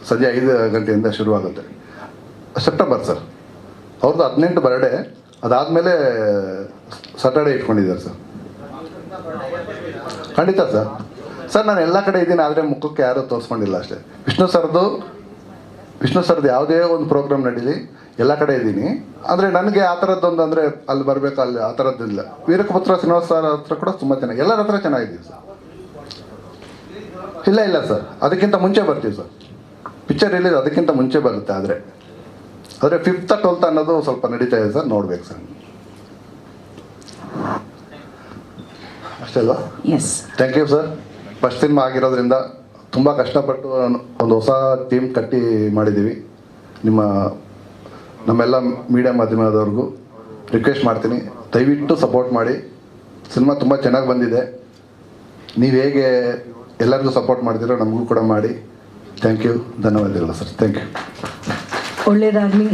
ಸಂಜೆ ಐದು ಗಂಟೆಯಿಂದ ಶುರುವಾಗುತ್ತೆ. September sir. ಅವ್ರದ್ದು ಹದಿನೆಂಟು ಬರ್ಡೇ. ಅದಾದಮೇಲೆ ಸಟರ್ಡೇ ಇಟ್ಕೊಂಡಿದ್ದಾರೆ ಸರ್. ಖಂಡಿತ ಸರ್. ಸರ್, ನಾನು ಎಲ್ಲ ಕಡೆ ಇದ್ದೀನಿ, ಆದರೆ ಮುಖಕ್ಕೆ ಯಾರೂ ತೋರಿಸ್ಕೊಂಡಿಲ್ಲ ಅಷ್ಟೇ. ವಿಷ್ಣು ಸರ್ದು ವಿಷ್ಣು ಸರ್ದು ಯಾವುದೇ ಒಂದು ಪ್ರೋಗ್ರಾಮ್ ನಡೀಲಿ, ಎಲ್ಲ ಕಡೆ ಇದ್ದೀನಿ. ಅಂದರೆ ನನಗೆ ಆ ಥರದ್ದೊಂದು ಅಂದರೆ ಅಲ್ಲಿ ಬರಬೇಕು, ಅಲ್ಲಿ ಆ ಥರದ್ದಿಲ್ಲ ವೀರಕಪುತ್ರ, ಶ್ರೀನಿವಾಸ ಸರ್ ಹತ್ರ ಕೂಡ ತುಂಬ ಚೆನ್ನಾಗಿ ಎಲ್ಲರ ಹತ್ರ ಚೆನ್ನಾಗಿದ್ದೀವಿ ಸರ್. ಇಲ್ಲ ಇಲ್ಲ ಸರ್ ಅದಕ್ಕಿಂತ ಮುಂಚೆ ಬರ್ತೀವಿ ಸರ್ ಪಿಕ್ಚರ್ ರಿಲೀಸ್ ಅದಕ್ಕಿಂತ ಮುಂಚೆ ಬರುತ್ತೆ ಆದರೆ. ಆದರೆ ಫಿಫ್ತ್ ಟ್ವೆಲ್ತ್ ಅನ್ನೋದು ಸ್ವಲ್ಪ ನಡೀತಾ ಇದೆ ಸರ್ ನೋಡ್ಬೇಕು ಸರ್ ಅಷ್ಟೇ ಅಲ್ವಾ? Yes thank you sir first cinema ಆಗಿರೋದ್ರಿಂದ ತುಂಬ ಕಷ್ಟಪಟ್ಟು ಒಂದು ಹೊಸ ಟೀಮ್ ಕಟ್ಟಿ ಮಾಡಿದ್ದೀವಿ. ನಿಮ್ಮ ನಮ್ಮೆಲ್ಲ ಮೀಡಿಯಾ ಮಾಧ್ಯಮದವ್ರಿಗೂ ರಿಕ್ವೆಸ್ಟ್ ಮಾಡ್ತೀನಿ. ದಯವಿಟ್ಟು ಸಪೋರ್ಟ್ ಮಾಡಿ. ಸಿನಿಮಾ ತುಂಬ ಚೆನ್ನಾಗಿ ಬಂದಿದೆ. ನೀವು ಹೇಗೆ ಎಲ್ಲರಿಗೂ ಸಪೋರ್ಟ್ ಮಾಡಿದಿರೋ ನಮಗೂ ಕೂಡ ಮಾಡಿ. ಥ್ಯಾಂಕ್ ಯು ಧನ್ಯವಾದಗಳು ಸರ್ ಥ್ಯಾಂಕ್ ಯು ಒಳ್ಳೇದಾಗ್ಲಿ.